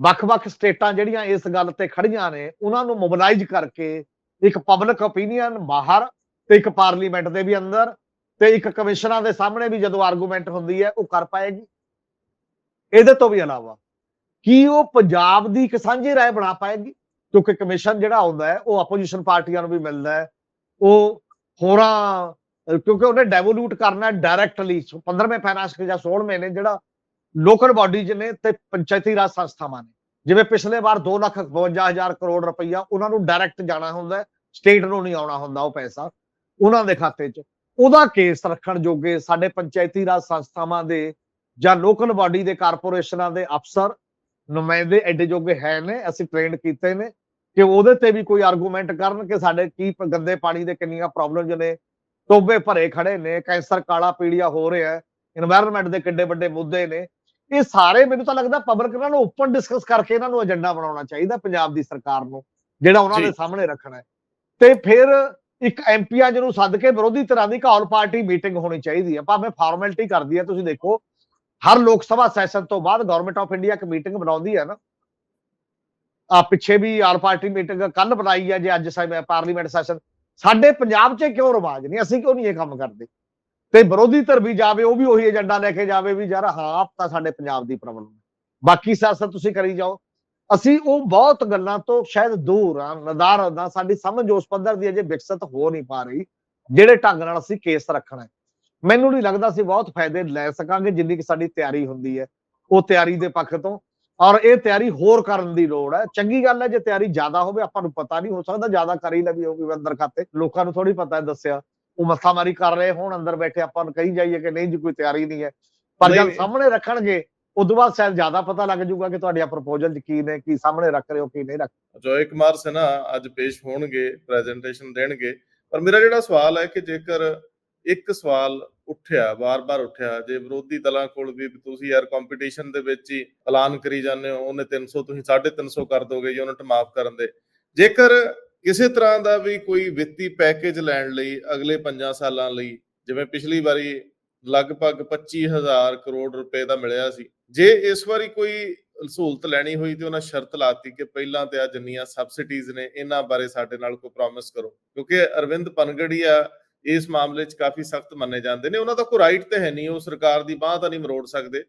ਵੱਖ-ਵੱਖ ਸਟੇਟਾਂ ਜਿਹੜੀਆਂ ਇਸ ਗੱਲ ਤੇ ਖੜੀਆਂ ਨੇ, ਉਹਨਾਂ ਨੂੰ ਮੋਬਿਲਾਈਜ਼ ਕਰਕੇ ਇੱਕ ਪਬਲਿਕ ਓਪੀਨੀਅਨ ਬਾਹਰ ਤੇ ਇੱਕ ਪਾਰਲੀਮੈਂਟ ਦੇ ਵੀ ਅੰਦਰ ਤੇ ਇੱਕ ਕਮਿਸ਼ਨਾਂ ਦੇ ਸਾਹਮਣੇ ਵੀ ਜਦੋਂ ਆਰਗੂਮੈਂਟ ਹੁੰਦੀ ਹੈ, ਉਹ ਕਰ ਪਾਏਗੀ। ਇਹਦੇ ਤੋਂ ਵੀ ਇਲਾਵਾ ਕੀ ਉਹ ਪੰਜਾਬ ਦੀ ਇੱਕ ਸਾਂਝੀ ਰਾਏ ਬਣਾ ਪਾਏਗੀ? ਕਿਉਂਕਿ ਕਮਿਸ਼ਨ ਜਿਹੜਾ ਆਉਂਦਾ ਹੈ, ਉਹ ਆਪੋਜੀਸ਼ਨ ਪਾਰਟੀਆਂ ਨੂੰ ਵੀ ਮਿਲਦਾ ਹੈ। ਉਹ ਹੋਰਾਂ, ਕਿਉਂਕਿ ਉਹਨੇ ਡੈਵੋਲੂਟ ਕਰਨਾ ਡਾਇਰੈਕਟਲੀ 15ਵੇਂ ਫਾਈਨਾਂਸ ਜਾਂ 16ਵੇਂ ਨੇ ਜਿਹੜਾ ਲੋਕਲ ਬਾਡੀਜ਼ ਨੇ ਤੇ ਪੰਚਾਇਤੀ ਰਾਜ ਸੰਸਥਾਵਾਂ ਨੇ ਜਿਵੇਂ ਪਿਛਲੇ ਵਾਰ 2,52,000 ਕਰੋੜ ਰੁਪਈਆ ਉਹਨਾਂ ਨੂੰ ਡਾਇਰੈਕਟ ਜਾਣਾ ਹੁੰਦਾ ਸਟੇਟ ਨੂੰ ਨਹੀਂ ਆਉਣਾ ਹੁੰਦਾ ਉਹ ਪੈਸਾ ਉਹਨਾਂ ਦੇ ਖਾਤੇ 'ਚ। ਉਹਦਾ ਕੇਸ ਰੱਖਣ ਜੋਗੇ ਸਾਡੇ ਪੰਚਾਇਤੀ ਰਾਜ ਸੰਸਥਾਵਾਂ ਦੇ ਜਾਂ ਲੋਕਲ ਬਾਡੀ ਦੇ ਕਾਰਪੋਰੇਸ਼ਨਾਂ ਦੇ ਅਫਸਰ ਨੁਮਾਇੰਦੇ ਐਡੇ ਜੋਗੇ ਹੈ ਨੇ ਅਸੀਂ ਟ੍ਰੇਨਡ ਕੀਤੇ ਨੇ ਕਿ ਉਹਦੇ ਤੇ ਵੀ ਕੋਈ ਆਰਗੂਮੈਂਟ ਕਰਨ ਕਿ ਸਾਡੇ ਕੀ ਗੰਦੇ ਪਾਣੀ ਦੇ ਕਿੰਨੀਆਂ ਪ੍ਰੋਬਲਮਸ ਨੇ ਟੋਬੇ ਭਰੇ ਖੜੇ ਨੇ ਕੈਂਸਰ ਕਾਲਾ ਪੀੜੀਆ ਹੋ ਰਿਹਾ ਹੈ এনवायरमेंट ਦੇ ਕਿੱਡੇ ਵੱਡੇ ਮੁੱਦੇ ਨੇ ਇਹ ਸਾਰੇ ਮੈਨੂੰ ਤਾਂ ਲੱਗਦਾ ਪਬਲਿਕ ਨਾਲ ਓਪਨ ਡਿਸਕਸ ਕਰਕੇ ਇਹਨਾਂ ਨੂੰ ਏਜੰਡਾ ਬਣਾਉਣਾ ਚਾਹੀਦਾ ਪੰਜਾਬ ਦੀ ਸਰਕਾਰ ਨੂੰ ਜਿਹੜਾ ਉਹਨਾਂ ਦੇ। ਸਾਹਮਣੇ ਰੱਖਣਾ ਹੈ। ਤੇ ਫਿਰ ਇੱਕ ਐਮਪੀਆਂ ਜਿਹਨੂੰ ਸੱਦ ਕੇ ਵਿਰੋਧੀ ਤਰ੍ਹਾਂ ਦੀ ਕਾਲ ਪਾਰਟੀ ਮੀਟਿੰਗ ਹੋਣੀ ਚਾਹੀਦੀ ਹੈ। ਭਾਵੇਂ ਫਾਰਮੈਲਿਟੀ ਕਰਦੀ ਹੈ ਤੁਸੀਂ ਦੇਖੋ ਹਰ ਲੋਕ ਸਭਾ ਸੈਸ਼ਨ ਤੋਂ ਬਾਅਦ ਗਵਰਨਮੈਂਟ ਆਫ ਇੰਡੀਆ ਇੱਕ ਮੀਟਿੰਗ ਬਣਾਉਂਦੀ ਹੈ ਨਾ। ਆ ਪਿੱਛੇ ਵੀ ਆਲ ਪਾਰਟੀ ਮੀਟਿੰਗ ਕੱਲ ਬਣਾਈ ਹੈ ਜੇ ਅੱਜ ਸਾਈ ਪਾਰਲੀਮੈਂਟ ਸੈਸ਼ਨ ਸਾਡੇ ਪੰਜਾਬ 'ਚ ਕਿਉਂ ਰਿਵਾਜ ਨਹੀਂ? ਅਸੀਂ ਕਿਉਂ ਨਹੀਂ ਇਹ ਕੰਮ ਕਰਦੇ? ਤੇ ਵਿਰੋਧੀ ਧਿਰ ਵੀ ਜਾਵੇ, ਉਹ ਵੀ ਉਹੀ ਏਜੰਡਾ ਲੈ ਕੇ ਜਾਵੇ ਵੀ ਯਾਰ ਹਾਂ ਤਾਂ ਸਾਡੇ ਪੰਜਾਬ ਦੀ ਪ੍ਰੋਬਲਮ ਹੈ ਬਾਕੀ ਸਿਆਸਤ ਤੁਸੀਂ ਕਰੀ ਜਾਓ। ਅਸੀਂ ਉਹ ਬਹੁਤ ਗੱਲਾਂ ਤੋਂ ਸ਼ਾਇਦ ਦੂਰ ਆ ਨਦਾਰ ਦਾ ਸਾਡੀ ਸਮਝ ਉਸ ਪੱਧਰ ਦੀ ਅਜੇ ਵਿਕਸਿਤ ਹੋ ਨਹੀਂ ਪਾ ਰਹੀ, ਜਿਹੜੇ ਢੰਗ ਨਾਲ ਅਸੀਂ ਕੇਸ ਰੱਖਣਾ ਮੈਨੂੰ ਨਹੀਂ ਲੱਗਦਾ ਅਸੀਂ ਬਹੁਤ ਫਾਇਦੇ ਲੈ ਸਕਾਂਗੇ ਜਿੰਨੀ ਕਿ ਸਾਡੀ ਤਿਆਰੀ ਹੁੰਦੀ ਹੈ, ਉਹ ਤਿਆਰੀ ਦੇ ਪੱਖ ਤੋਂ। ਔਰ ਇਹ ਤਿਆਰੀ ਹੋਰ ਕਰਨ ਦੀ ਲੋੜ ਹੈ। ਚੰਗੀ ਗੱਲ ਹੈ, ਜੇ ਤਿਆਰੀ ਜ਼ਿਆਦਾ ਹੋਵੇ, ਆਪਾਂ ਨੂੰ ਪਤਾ ਨਹੀਂ, ਹੋ ਸਕਦਾ ਜ਼ਿਆਦਾ ਕਰੀ ਹੀ ਲਵੀ ਹੋਵੇ ਅੰਦਰ ਖਾਤੇ। ਲੋਕਾਂ ਨੂੰ ਥੋੜੀ ਪਤਾ ਦੱਸਿਆ। ਉਹ ਮੱਥਾਮਾਰੀ ਕਰ ਰਹੇ ਹੋਣ ਅੰਦਰ ਬੈਠੇ ਆਪਾਂ ਨੂੰ ਕਹੀ ਜਾਈਏ ਕਿ ਨਹੀਂ ਜੀ ਕੋਈ ਤਿਆਰੀ ਨਹੀਂ ਹੈ। ਪਰ ਜਦ। ਸਾਹਮਣੇ ਰੱਖਣਗੇ ਉਦੋਂ ਬਾਅਦ ਸ਼ਾਇਦ ਜ਼ਿਆਦਾ ਪਤਾ ਲੱਗ ਜਾਊਗਾ ਕਿ ਤੁਹਾਡੀਆਂ ਪ੍ਰਪੋਜ਼ਲ ਚ ਕੀ ਨੇ ਕੀ ਸਾਹਮਣੇ ਰੱਖ ਰਹੇ ਹੋ ਕੀ ਨਹੀਂ ਰੱਖ ਜੋਏ ਕੁਮਾਰ ਸਿਨਹਾ ਅੱਜ ਪੇਸ਼ ਹੋਣਗੇ ਪ੍ਰੈਜੈਂਟੇਸ਼ਨ ਦੇਣਗੇ। ਪਰ ਮੇਰਾ ਜਿਹੜਾ ਸਵਾਲ ਹੈ ਕਿ ਜੇਕਰ ਇੱਕ ਸਵਾਲ ਉੱਠਿਆ ਵਾਰ-ਵਾਰ ਉੱਠਿਆ ਜੇ ਵਿਰੋਧੀ ਦਲਾਂ ਕੋਲ ਵੀ ਤੁਸੀਂ ਯਾਰ ਕੰਪੀਟੀਸ਼ਨ ਦੇ ਵਿੱਚ ਹੀ ਐਲਾਨ ਕਰੀ ਜਾਂਦੇ ਹੋ ਉਹਨੇ 300 ਤੁਸੀਂ 350 ਕਰ ਦੋਗੇ ਯੂਨਿਟ ਮਾਫ ਕਰਨ ਦੇ। ਜੇਕਰ ਕਿਸੇ ਤਰ੍ਹਾਂ ਦਾ ਵੀ ਕੋਈ ਵਿੱਤੀ ਪੈਕੇਜ ਲੈਣ ਲਈ ਅਗਲੇ 5 ਸਾਲਾਂ ਲਈ, ਜਿਵੇਂ ਪਿਛਲੀ ਵਾਰੀ ਲਗਭਗ 25000 ਕਰੋੜ ਰੁਪਏ ਦਾ ਮਿਲਿਆ ਸੀ, ਜੇ ਇਸ ਵਾਰੀ ਕੋਈ ਸਹੂਲਤ ਲੈਣੀ ਹੋਈ ਤੇ ਉਹਨਾਂ ਸ਼ਰਤ ਲਾਤੀ ਕਿ ਪਹਿਲਾਂ ਤੇ ਆ ਜਿੰਨੀਆਂ ਸਬਸਿਡੀਜ਼ ਨੇ, ਇਹਨਾਂ ਬਾਰੇ ਸਾਡੇ ਨਾਲ ਕੋਈ ਪ੍ਰੋਮਿਸ ਕਰੋ, ਕਿਉਂਕਿ ਅਰਵਿੰਦ ਪਨਗੜੀਆ ਇਸ ਮਾਮਲੇ 'ਚ ਕਾਫੀ ਸਖਤ ਮੰਨੇ ਜਾਂਦੇ ਨੇ, ਉਹਨਾਂ ਦਾ ਕੋਈ ਰਾਈਟ ਤੇ ਹੈ ਨਹੀਂ, ਉਹ ਸਰਕਾਰ ਦੀ ਬਾਹ ਤਾਂ ਨਹੀਂ ਮਰੋੜ ਸਕਦੇ,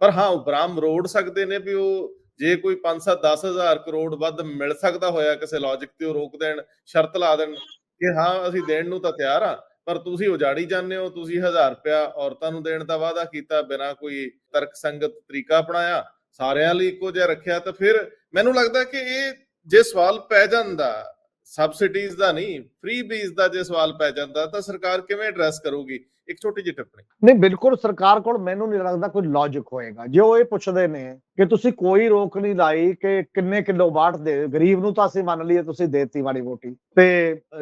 ਪਰ ਹਾਂ ਉਪਰਾਮ ਮਰੋੜ ਸਕਦੇ ਨੇ ਵੀ ਉਹ ਜੇ ਕੋਈ 5-7 10000 ਕਰੋੜ ਵੱਧ ਮਿਲ ਸਕਦਾ ਹੋਇਆ ਕਿਸੇ ਲੌਜੀਕ ਤੇ ਉਹ ਰੋਕ ਦੇਣ, ਸ਼ਰਤ ਲਾ ਦੇਣ ਕਿ ਹਾਂ, ਅਸੀਂ ਦੇਣ ਨੂੰ ਤਾਂ ਤਿਆਰ ਆ ਪਰ ਤੁਸੀਂ ਉਜਾੜੀ ਜਾਂਦੇ ਹੋ, ਤੁਸੀਂ 1000 ਰੁਪਇਆ ਔਰਤਾਂ ਨੂੰ ਦੇਣ ਦਾ ਵਾਅਦਾ ਕੀਤਾ, ਬਿਨਾਂ ਕੋਈ ਤਰਕ ਸੰਗਤ ਤਰੀਕਾ ਅਪਣਾਇਆ, ਸਾਰਿਆਂ ਲਈ ਇੱਕੋ ਜਿਹਾ ਰੱਖਿਆ, ਤਾਂ ਫਿਰ ਮੈਨੂੰ ਲੱਗਦਾ ਕਿ ਇਹ ਜੇ ਸਵਾਲ ਪੈ ਜਾਂਦਾ ਸਬਸਿਡੀਜ਼ ਦਾ ਨਹੀਂ ਫ੍ਰੀ ਬੀਜ਼ ਦਾ ਜੇ ਸਵਾਲ ਪੈ ਜਾਂਦਾ ਤਾਂ ਸਰਕਾਰ ਕਿਵੇਂ ਐਡਰੈਸ ਕਰੂਗੀ? ਇੱਕ ਛੋਟੀ ਜਿਹੀ ਟਿੱਪਣੀ ਨਹੀਂ, ਬਿਲਕੁਲ ਸਰਕਾਰ ਕੋਲ ਮੈਨੂੰ ਨਹੀਂ ਲੱਗਦਾ ਕੋਈ ਲੌਜੀਕ ਹੋਏਗਾ। ਜੇ ਉਹ ਇਹ ਪੁੱਛਦੇ ਨੇ ਕਿ ਤੁਸੀਂ ਕੋਈ ਰੋਕ ਨਹੀਂ ਲਾਈ ਕਿ ਕਿੰਨੇ ਕਿਲੋ ਵਾਟ ਦੇ, ਗਰੀਬ ਨੂੰ ਤਾਂ ਅਸੀਂ ਮੰਨ ਲਈਏ ਤੁਸੀਂ ਦੇਤੀ ਵਾਲੀ ਵੋਟੀ ਤੇ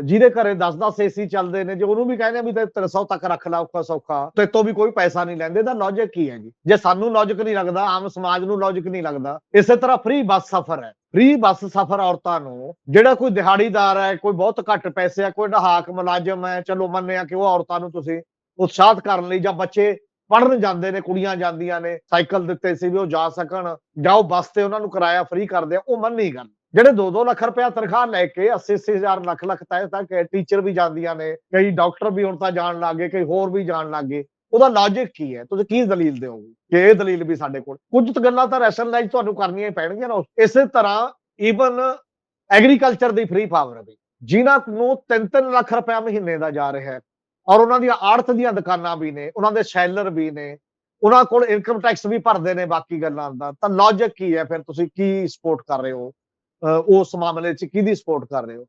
ਜਿਹਦੇ ਘਰੇ 10-10 ਏਸੀ ਚੱਲਦੇ ਨੇ, ਜੇ ਉਹਨੂੰ ਵੀ ਕਹਿੰਦੇ ਵੀ ਤੇ 300 ਤੱਕ ਰੱਖ ਲਾ ਔਖਾ ਸੌਖਾ, ਤੇ ਤੋਂ ਵੀ ਕੋਈ ਪੈਸਾ ਨਹੀਂ ਲੈਂਦੇ, ਤਾਂ ਲੌਜੀਕ ਕੀ ਹੈ ਜੀ? ਜੇ ਸਾਨੂੰ ਲੌਜੀਕ ਨਹੀਂ ਲੱਗਦਾ, ਆਮ ਸਮਾਜ ਨੂੰ ਲੌਜੀਕ ਨਹੀਂ ਲੱਗਦਾ, ਇਸੇ ਤਰ੍ਹਾਂ ਫ੍ਰੀ ਬੱਸ ਸਫ਼ਰ ਹੈ। ਫ੍ਰੀ ਬੱਸ ਸਫ਼ਰ ਔਰਤਾਂ ਨੂੰ, ਜਿਹੜਾ ਕੋਈ ਦਿਹਾੜੀਦਾਰ ਹੈ, ਕੋਈ ਬਹੁਤ ਘੱਟ ਪੈਸੇ ਹੈ ਕੋਈ ਡਹਾਕ ਮੁਲਾਜ਼ਮ ਹੈ, ਚਲੋ ਮੰਨਿਆ ਕਿ ਉਹ ਔਰਤਾਂ ਨੂੰ ਤੁਸੀਂ ਉਤਸ਼ਾਹਤ ਕਰਨ ਲਈ ਜਾਂ ਬੱਚੇ ਪੜਨ ਜਾਂਦੇ ਨੇ, ਕੁੜੀਆਂ ਜਾਂਦੀਆਂ ਨੇ, ਸਾਈਕਲ ਦਿੱਤੇ ਸੀ ਵੀ ਉਹ ਜਾ ਸਕਣ ਜਾਂ ਉਹ ਬੱਸ ਤੇ ਉਹਨਾਂ ਨੂੰ ਕਿਰਾਇਆ ਫ੍ਰੀ ਕਰਦੇ ਆ, ਉਹ ਮੰਨੀ ਗੱਲ ਜਿਹੜੇ 2-2 ਲੱਖ ਰੁਪਇਆ ਤਨਖਾਹ ਲੈ ਕੇ 80-80 ਹਜ਼ਾਰ ਲੱਖ ਲੱਖ ਤੱਕ ਤੱਕ ਟੀਚਰ ਵੀ ਜਾਂਦੀਆਂ ਨੇ, ਕਈ ਡਾਕਟਰ ਵੀ ਹੁਣ ਤਾਂ ਜਾਣ ਲੱਗੇ ਕਈ ਹੋਰ ਵੀ ਜਾਣ ਲੱਗੇ ਉਹਦਾ ਲੌਜੀਕ ਕੀ ਹੈ? ਤੁਸੀਂ ਕੀ ਦਲੀਲ ਦਿਓਗੇ? ਕਿ ਇਹ ਦਲੀਲ ਵੀ ਸਾਡੇ ਕੋਲ। ਕੁਝ ਗੱਲਾਂ ਤਾਂ ਰੈਸ਼ਨਲਾਈਜ਼ ਤੁਹਾਨੂੰ ਕਰਨੀਆਂ ਪੈਣਗੀਆਂ ਨਾ। ਇਸੇ ਤਰ੍ਹਾਂ ਈਵਨ ਐਗਰੀਕਲਚਰ ਦੀ ਫ੍ਰੀ ਪਾਵਰ ਵੀ ਜਿਨ੍ਹਾਂ ਨੂੰ 3-3 ਲੱਖ ਰੁਪਇਆ ਮਹੀਨੇ ਦਾ ਜਾ ਰਿਹਾ ਹੈ। ਔਰ ਉਹਨਾਂ ਦੀਆਂ ਆੜਤ ਦੀਆਂ ਦੁਕਾਨਾਂ ਵੀ ਨੇ, ਉਹਨਾਂ ਦੇ ਸ਼ੈਲਰ ਵੀ ਨੇ, ਉਹਨਾਂ ਕੋਲ ਇਨਕਮ ਟੈਕਸ ਵੀ ਭਰਦੇ ਨੇ ਬਾਕੀ ਗੱਲਾਂ ਦਾ। ਤਾਂ ਲੌਜੀਕ ਕੀ ਹੈ? ਫਿਰ ਤੁਸੀਂ ਕੀ ਸਪੋਰਟ ਕਰ ਰਹੇ ਹੋ? ਅਹ ਉਸ ਮਾਮਲੇ 'ਚ ਕਿਹਦੀ ਸਪੋਰਟ ਕਰ ਰਹੇ ਹੋ?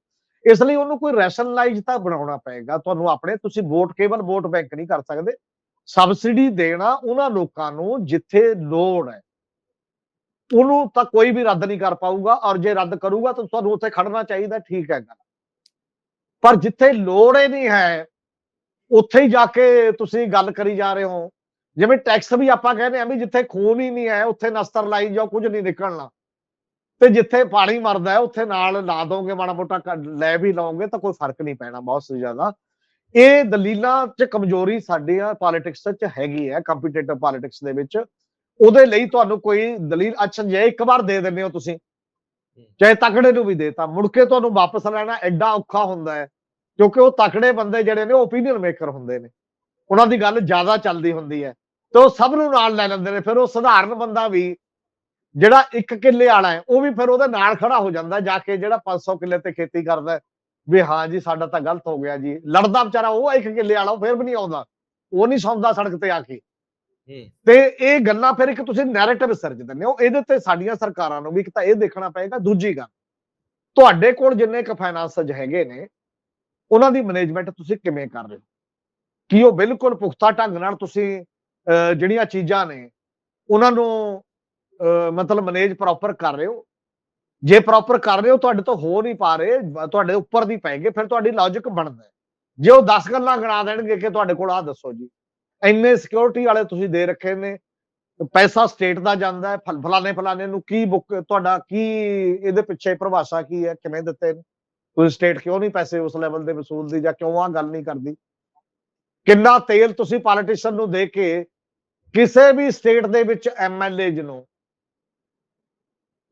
ਇਸ ਲਈ ਉਹਨੂੰ ਕੋਈ ਰੈਸ਼ਨਲਾਈਜ਼ ਤਾਂ ਬਣਾਉਣਾ ਪਏਗਾ। ਤੁਹਾਨੂੰ ਆਪਣੇ, ਤੁਸੀਂ ਵੋਟ ਕੇਵਲ ਵੋਟ ਬੈਂਕ ਨਹੀਂ ਕਰ ਸਕਦੇ। ਸਬਸਿਡੀ ਦੇਣਾ ਉਹਨਾਂ ਲੋਕਾਂ ਨੂੰ ਜਿੱਥੇ ਲੋੜ ਹੈ। ਉਹਨੂੰ ਤਾਂ ਕੋਈ ਵੀ ਰੱਦ ਨਹੀਂ ਕਰ ਪਾਊਗਾ ਔਰ ਜੇ ਰੱਦ ਕਰੂਗਾ ਤਾਂ ਤੁਹਾਨੂੰ ਉੱਥੇ ਖੜਨਾ ਚਾਹੀਦਾ, ਠੀਕ ਹੈ ਗੱਲ। ਪਰ ਜਿੱਥੇ ਲੋੜ ਹੀ ਨਹੀਂ ਹੈ, ਉੱਥੇ ਹੀ ਜਾ ਕੇ ਤੁਸੀਂ ਗੱਲ ਕਰੀ ਜਾ ਰਹੇ ਹੋ। ਜਿਵੇਂ ਟੈਕਸ ਵੀ ਆਪਾਂ ਕਹਿੰਦੇ ਆ ਵੀ ਜਿੱਥੇ ਖੂਨ ਹੀ ਨਹੀਂ ਹੈ, ਉੱਥੇ ਨਸਤਰ ਲਾਈ ਜਾਓ, ਕੁਝ ਨਹੀਂ ਨਿਕਲਣਾ। ਤੇ ਜਿੱਥੇ ਪਾਣੀ ਮਰਦਾ ਹੈ, ਉੱਥੇ ਨਾਲ ਲਾ ਦੋਗੇ, ਮਾੜਾ ਮੋਟਾ ਲੈ ਵੀ ਲਾਓਗੇ ਤਾਂ ਕੋਈ ਫ਼ਰਕ ਨਹੀਂ ਪੈਣਾ, ਬਹੁਤ ਜ਼ਿਆਦਾ। ਇਹ ਦਲੀਲਾਂ 'ਚ ਕਮਜ਼ੋਰੀ ਸਾਡੀਆਂ ਆ ਪੋਲਿਟਿਕਸ 'ਚ ਹੈਗੀ ਹੈ ਕੰਪੀਟੀਟਿਵ ਪੋਲਿਟਿਕਸ ਦੇ ਵਿੱਚ। ਉਹਦੇ ਲਈ ਤੁਹਾਨੂੰ ਕੋਈ ਦਲੀਲ, ਅੱਛਾ ਜੇ ਇੱਕ ਵਾਰ ਦੇ ਦਿੰਦੇ ਹੋ ਤੁਸੀਂ, ਚਾਹੇ ਤਕੜੇ ਨੂੰ ਵੀ ਦੇਤਾ, ਮੁੜ ਕੇ ਤੁਹਾਨੂੰ ਵਾਪਸ ਲੈਣਾ ਐਡਾ ਔਖਾ ਹੁੰਦਾ ਹੈ, ਕਿਉਂਕਿ ਉਹ ਤਕੜੇ ਬੰਦੇ ਜਿਹੜੇ ਨੇ, ਉਹ ਓਪੀਨੀਅਨ ਮੇਕਰ ਹੁੰਦੇ ਨੇ। ਉਹਨਾਂ ਦੀ ਗੱਲ ਜ਼ਿਆਦਾ ਚੱਲਦੀ ਹੁੰਦੀ ਹੈ, ਤੇ ਉਹ ਸਭ ਨੂੰ ਨਾਲ ਲੈ ਲੈਂਦੇ ਨੇ, ਫਿਰ ਉਹ ਸਧਾਰਨ ਬੰਦਾ ਵੀ ਜਿਹੜਾ ਇੱਕ ਕਿੱਲੇ ਵਾਲਾ ਹੈ, ਉਹ ਵੀ ਫਿਰ ਉਹਦੇ ਨਾਲ ਖੜਾ ਹੋ ਜਾਂਦਾ, ਜਾ ਕੇ ਜਿਹੜਾ 500 ਕਿੱਲੇ ਤੇ ਖੇਤੀ ਕਰਦਾ ਵੀ ਹਾਂ ਜੀ ਸਾਡਾ ਤਾਂ ਗਲਤ ਹੋ ਗਿਆ ਜੀ। ਲੜਦਾ ਵਿਚਾਰਾ ਉਹ ਇੱਕ ਕਿੱਲੇ ਵਾਲਾ ਫਿਰ ਵੀ ਨਹੀਂ ਆਉਂਦਾ। ਉਹ ਨਹੀਂ ਸੌਂਦਾ ਸੜਕ ਤੇ ਆ ਕੇ। ਤੇ ਇਹ ਗੱਲਾਂ ਫਿਰ ਇੱਕ ਤੁਸੀਂ ਨੈਰੇਟਿਵ ਸਿਰਜ ਦਿੰਦੇ ਹੋ। ਇਹਦੇ ਤੇ ਸਾਡੀਆਂ ਸਰਕਾਰਾਂ ਨੂੰ ਵੀ ਇੱਕ ਤਾਂ ਇਹ ਦੇਖਣਾ ਪਏਗਾ। ਦੂਜੀ ਗੱਲ ਤੁਹਾਡੇ ਕੋਲ ਜਿੰਨੇ ਕ ਫਾਈਨਾਂਸਜ ਹੈਗੇ ਨੇ ਉਹਨਾਂ ਦੀ ਮੈਨੇਜਮੈਂਟ ਤੁਸੀਂ ਕਿਵੇਂ ਕਰ ਰਹੇ ਹੋ? ਕੀ ਉਹ ਬਿਲਕੁਲ ਪੁਖਤਾ ਢੰਗ ਨਾਲ ਤੁਸੀਂ ਜਿਹੜੀਆਂ ਚੀਜ਼ਾਂ ਨੇ ਉਹਨਾਂ ਨੂੰ ਮਤਲਬ ਮੈਨੇਜ ਪ੍ਰੋਪਰ ਕਰ ਰਹੇ ਹੋ? ਜੇ ਪ੍ਰੋਪਰ ਕਰ ਰਹੇ ਹੋ, ਤੁਹਾਡੇ ਤੋਂ ਹੋ ਨਹੀਂ ਪਾ ਰਹੇ ਤੁਹਾਡੇ ਉੱਪਰ ਦੀ ਪੈਗੇ ਫਿਰ ਤੁਹਾਡੀ ਲੌਜੀਕ ਬਣਦਾ ਜੇ ਉਹ 10 ਗੱਲਾਂ ਗਣਾ ਦੇਣਗੇ ਕਿ ਤੁਹਾਡੇ ਕੋਲ ਆਹ ਦੱਸੋ ਜੀ। ਇੰਨੇ ਸਿਕਿਉਰਿਟੀ ਵਾਲੇ ਤੁਸੀਂ ਦੇ ਰੱਖੇ ਨੇ, ਪੈਸਾ ਸਟੇਟ ਦਾ ਜਾਂਦਾ ਹੈ, ਫਲ- ਫਲਾਣੇ ਫਲਾਣੇ ਨੂੰ ਕੀ ਬੁੱਕ ਤੁਹਾਡਾ ਕੀ, ਇਹਦੇ ਪਿੱਛੇ ਪਰਿਭਾਸ਼ਾ ਕੀ ਹੈ, ਕਿਵੇਂ ਦਿੱਤੇ ਨੇ? ਤੁਸੀਂ ਸਟੇਟ ਕਿਉਂ ਨਹੀਂ ਪੈਸੇ ਉਸ ਲੈਵਲ ਦੇ ਵਸੂਲਦੀ ਜਾਂ ਕਿਉਂ ਆ ਗੱਲ ਨਹੀਂ ਕਰਦੀ? ਕਿੰਨਾ ਤੇਲ ਤੁਸੀਂ ਪੋਲੀਟੀਸ਼ੀਅਨ ਨੂੰ ਦੇ ਕੇ ਕਿਸੇ ਵੀ ਸਟੇਟ ਦੇ ਵਿੱਚ ਐਮਐਲਏ ਨੂੰ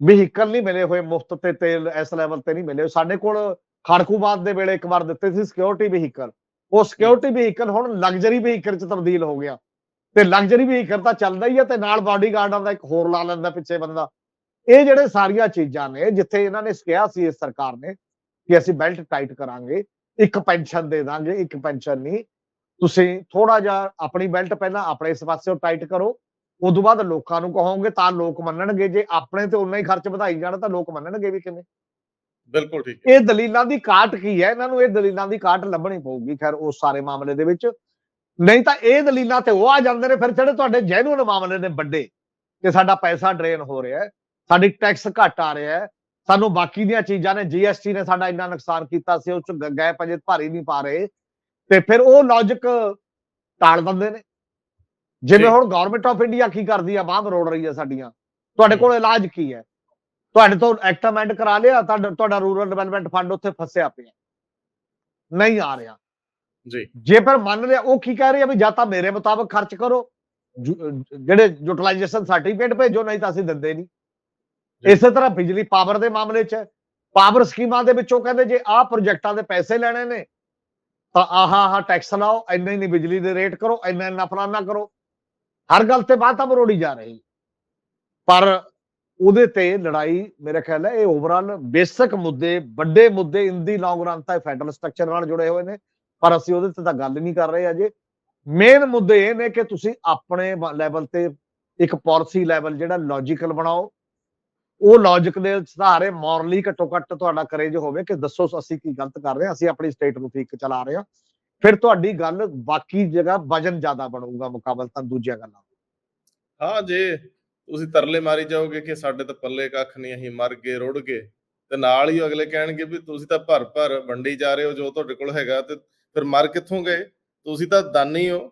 ਵਹੀਕਲ ਨਹੀਂ ਮਿਲੇ ਹੋਏ, ਮੁਫਤ ਤੇ ਤੇਲ ਇਸ ਲੈਵਲ ਤੇ ਨਹੀਂ ਮਿਲੇ ਸਾਡੇ ਕੋਲ ਖੜਕੂਬਾਦ ਦੇ ਵੇਲੇ ਇੱਕ ਵਾਰ ਦਿੱਤੇ ਸੀ ਸਿਕਿਉਰਿਟੀ ਵਹੀਕਲ ਉਹ ਸਿਕਿਉਰਿਟੀ ਵਹੀਕਲ ਹੁਣ ਲਗਜ਼ਰੀ ਵਹੀਕਲ ਚ ਤਬਦੀਲ ਹੋ ਗਿਆ। ਤੇ ਲਗਜ਼ਰੀ ਵਹੀਕਲ ਤਾਂ ਚੱਲਦਾ ਹੀ ਹੈ ਤੇ ਨਾਲ ਬਾਡੀਗਾਰਡਾਂ ਦਾ ਇੱਕ ਹੋਰ ਲਾ ਲੈਂਦਾ ਪਿੱਛੇ ਬੰਦਾ। ਇਹ ਜਿਹੜੇ ਸਾਰੀਆਂ ਚੀਜ਼ਾਂ ਨੇ, ਜਿੱਥੇ ਇਹਨਾਂ ਨੇ ਕਿਹਾ ਸੀ ਇਸ ਸਰਕਾਰ ਨੇ ਕਿ ਅਸੀਂ ਬੈਲਟ ਟਾਈਟ ਕਰਾਂਗੇ, ਇੱਕ ਪੈਨਸ਼ਨ ਦੇ ਦਾਂਗੇ, ਇੱਕ ਪੈਨਸ਼ਨ ਨਹੀਂ। ਤੁਸੀਂ ਥੋੜਾ ਜਿਹਾ ਆਪਣੀ ਬੈਲਟ ਪਹਿਲਾਂ ਆਪਣੇ ਇਸ ਪਾਸੇ ਟਾਈਟ ਕਰੋ। ਉਦੋਂ ਬਾਅਦ ਲੋਕਾਂ ਨੂੰ ਕਹੋਗੇ ਤਾਂ ਲੋਕ ਮੰਨਣਗੇ ਜੇ ਆਪਣੇ ਤੇ ਉਨਾ ਹੀ ਖਰਚ ਵਧਾਈ ਜਾਣ ਤਾਂ ਲੋਕ ਮੰਨਣਗੇ ਵੀ ਕਿਵੇਂ? ਬਿਲਕੁਲ ਠੀਕ ਇਹ ਦਲੀਲਾਂ ਦੀ ਕਾਟ ਕੀ ਹੈ? ਇਹਨਾਂ ਨੂੰ ਇਹ ਦਲੀਲਾਂ ਦੀ ਕਾਟ ਲੱਭਣੀ ਪਊਗੀ ਖੈਰ ਉਸ ਸਾਰੇ ਮਾਮਲੇ ਦੇ ਵਿੱਚ। ਨਹੀਂ ਤਾਂ ਇਹ ਦਲੀਲਾਂ ਤੇ ਉਹ ਆ ਜਾਂਦੇ ਨੇ ਫਿਰ ਜਿਹੜੇ ਤੁਹਾਡੇ ਜੈਨੂਅਨ ਮਾਮਲੇ ਨੇ ਵੱਡੇ ਕਿ ਸਾਡਾ ਪੈਸਾ ਡਰੇਨ ਹੋ ਰਿਹਾ ਹੈ ਸਾਡੀ ਟੈਕਸ ਘਟ ਆ ਰਿਹਾ ਹੈ ਸਾਨੂੰ ਬਾਕੀ ਦੀਆਂ ਚੀਜ਼ਾਂ ਨੇ ਜੀਐਸਟੀ ਨੇ ਸਾਡਾ ਇੰਨਾ ਨੁਕਸਾਨ ਕੀਤਾ ਸੀ ਉਹ ਚ ਗੈਪ ਅਜੇ ਭਾਰੀ ਨਹੀਂ ਪਾ ਰਹੇ। ਤੇ ਫਿਰ ਉਹ ਲੌਜੀਕ ਟਾਲ ਦਿੰਦੇ ਨੇ। ਜਿਵੇਂ। ਹੁਣ ਗਵਰਨਮੈਂਟ ਆਫ ਇੰਡੀਆ ਕੀ ਕਰਦੀ ਆ ਬਾਂਹ ਮਰੋੜ ਰਹੀ ਹੈ ਸਾਡੀਆਂ। ਤੁਹਾਡੇ ਕੋਲ ਇਲਾਜ ਕੀ ਹੈ? ਤੁਹਾਡੇ ਤੋਂ ਐਕਟ ਅਮੈਂਡ ਕਰਾ ਲਿਆ ਤੁਹਾਡਾ ਤੁਹਾਡਾ ਰੂਰਲ ਡਿਵੈਲਪਮੈਂਟ ਫੰਡ ਉੱਥੇ ਫਸਿਆ ਪਿਆ। ਨਹੀਂ ਆ ਰਿਹਾ। ਜੀ। ਜੇ ਫਿਰ ਮੰਨ ਲਿਆ ਉਹ ਕੀ ਕਹਿ ਰਹੇ ਆ ਵੀ ਜਾਂ ਤਾਂ ਮੇਰੇ ਮੁਤਾਬਕ ਖਰਚ ਕਰੋ ਜਿਹੜੇ ਯੂਟਿਲਾਈਜੇਸ਼ਨ ਸਰਟੀਫਿਕੇਟ ਭੇਜੋ ਨਹੀਂ ਤਾਂ ਅਸੀਂ ਦਿੰਦੇ ਨਹੀਂ। ਇਸੇ ਤਰ੍ਹਾਂ ਬਿਜਲੀ ਪਾਵਰ ਦੇ ਮਾਮਲੇ 'ਚ ਪਾਵਰ ਸਕੀਮਾਂ ਦੇ ਵਿੱਚੋਂ ਕਹਿੰਦੇ ਜੇ ਆਹ ਪ੍ਰੋਜੈਕਟਾਂ ਦੇ ਪੈਸੇ ਲੈਣੇ ਨੇ ਤਾਂ ਆਹ ਆਹ ਟੈਕਸ ਲਾਓ ਇੰਨੇ ਨਹੀਂ ਬਿਜਲੀ ਦੇ ਰੇਟ ਕਰੋ ਇੰਨਾ ਇੰਨਾ ਫਲਾਨਾ ਕਰੋ। ਹਰ ਗੱਲ ਤੇ ਬਾਤ ਤਾਂ ਮਰੋੜੀ ਜਾ ਰਹੀ। ਪਰ ਉਹਦੇ ਤੇ ਲੜਾਈ ਮੇਰੇ ਖਿਆਲ ਹੈ ਇਹ ਓਵਰਆਲ ਬੇਸਿਕ ਮੁੱਦੇ, ਵੱਡੇ ਮੁੱਦੇ ਇੰਦੀ ਲੌਂਗ ਰਨ ਤਾਂ ਫੈਡਰਲ ਸਟਰਕਚਰ ਨਾਲ ਜੁੜੇ ਹੋਏ ਨੇ। ਪਰ ਅਸੀਂ ਉਹਦੇ ਤੇ ਤਾਂ ਗੱਲ ਨਹੀਂ ਕਰ ਰਹੇ ਅਜੇ। ਮੇਨ ਮੁੱਦੇ ਇਹ ਨੇ ਕਿ ਤੁਸੀਂ ਆਪਣੇ ਲੈਵਲ ਤੇ ਇੱਕ ਪਾਲਿਸੀ ਲੈਵਲ ਜਿਹੜਾ ਲੌਜੀਕਲ ਬਣਾਓ। ਉਹ ਲੌਜੀਕ ਦੇ ਸਹਾਰੇ ਮੋਰਲੀ ਘੱਟੋ ਘੱਟ ਤੁਹਾਡਾ ਕਰੇਜ ਹੋਵੇ ਕਿ ਦੱਸੋ ਅਸੀਂ ਕੀ ਗਲਤ ਕਰ ਰਹੇ ਹਾਂ, ਅਸੀਂ ਆਪਣੀ ਸਟੇਟ ਨੂੰ ਠੀਕ ਚਲਾ ਰਹੇ ਹਾਂ। ਫਿਰ ਤੁਹਾਡੀ ਗੱਲ ਬਾਕੀ ਜਗ੍ਹਾ ਵਜਨ ਜ਼ਿਆਦਾ ਬਣੂਗਾ ਮੁਕਾਬਲਤਨ ਦੂਜੀਆਂ ਗੱਲਾਂ। ਹਾਂ, ਜੇ ਤੁਸੀਂ ਤਰਲੇ ਮਾਰੀ ਜਾਓਗੇ ਕਿ ਸਾਡੇ ਤਾਂ ਪੱਲੇ ਕੱਖ ਨਹੀਂ, ਅਸੀਂ ਮਰ ਗਏ, ਰੁੜ ਗਏ, ਤੇ ਨਾਲ ਹੀ ਅਗਲੇ ਕਹਿਣਗੇ ਵੀ ਤੁਸੀਂ ਤਾਂ ਭਰ ਭਰ ਵੰਡੀ ਜਾ ਰਹੇ ਹੋ, ਜੋ ਤੁਹਾਡੇ ਕੋਲ ਹੈਗਾ ਤੇ ਫਿਰ ਮਰ ਕਿੱਥੋਂ ਗਏ? ਤੁਸੀਂ ਤਾਂ ਦਾਨੀ ਹੋ।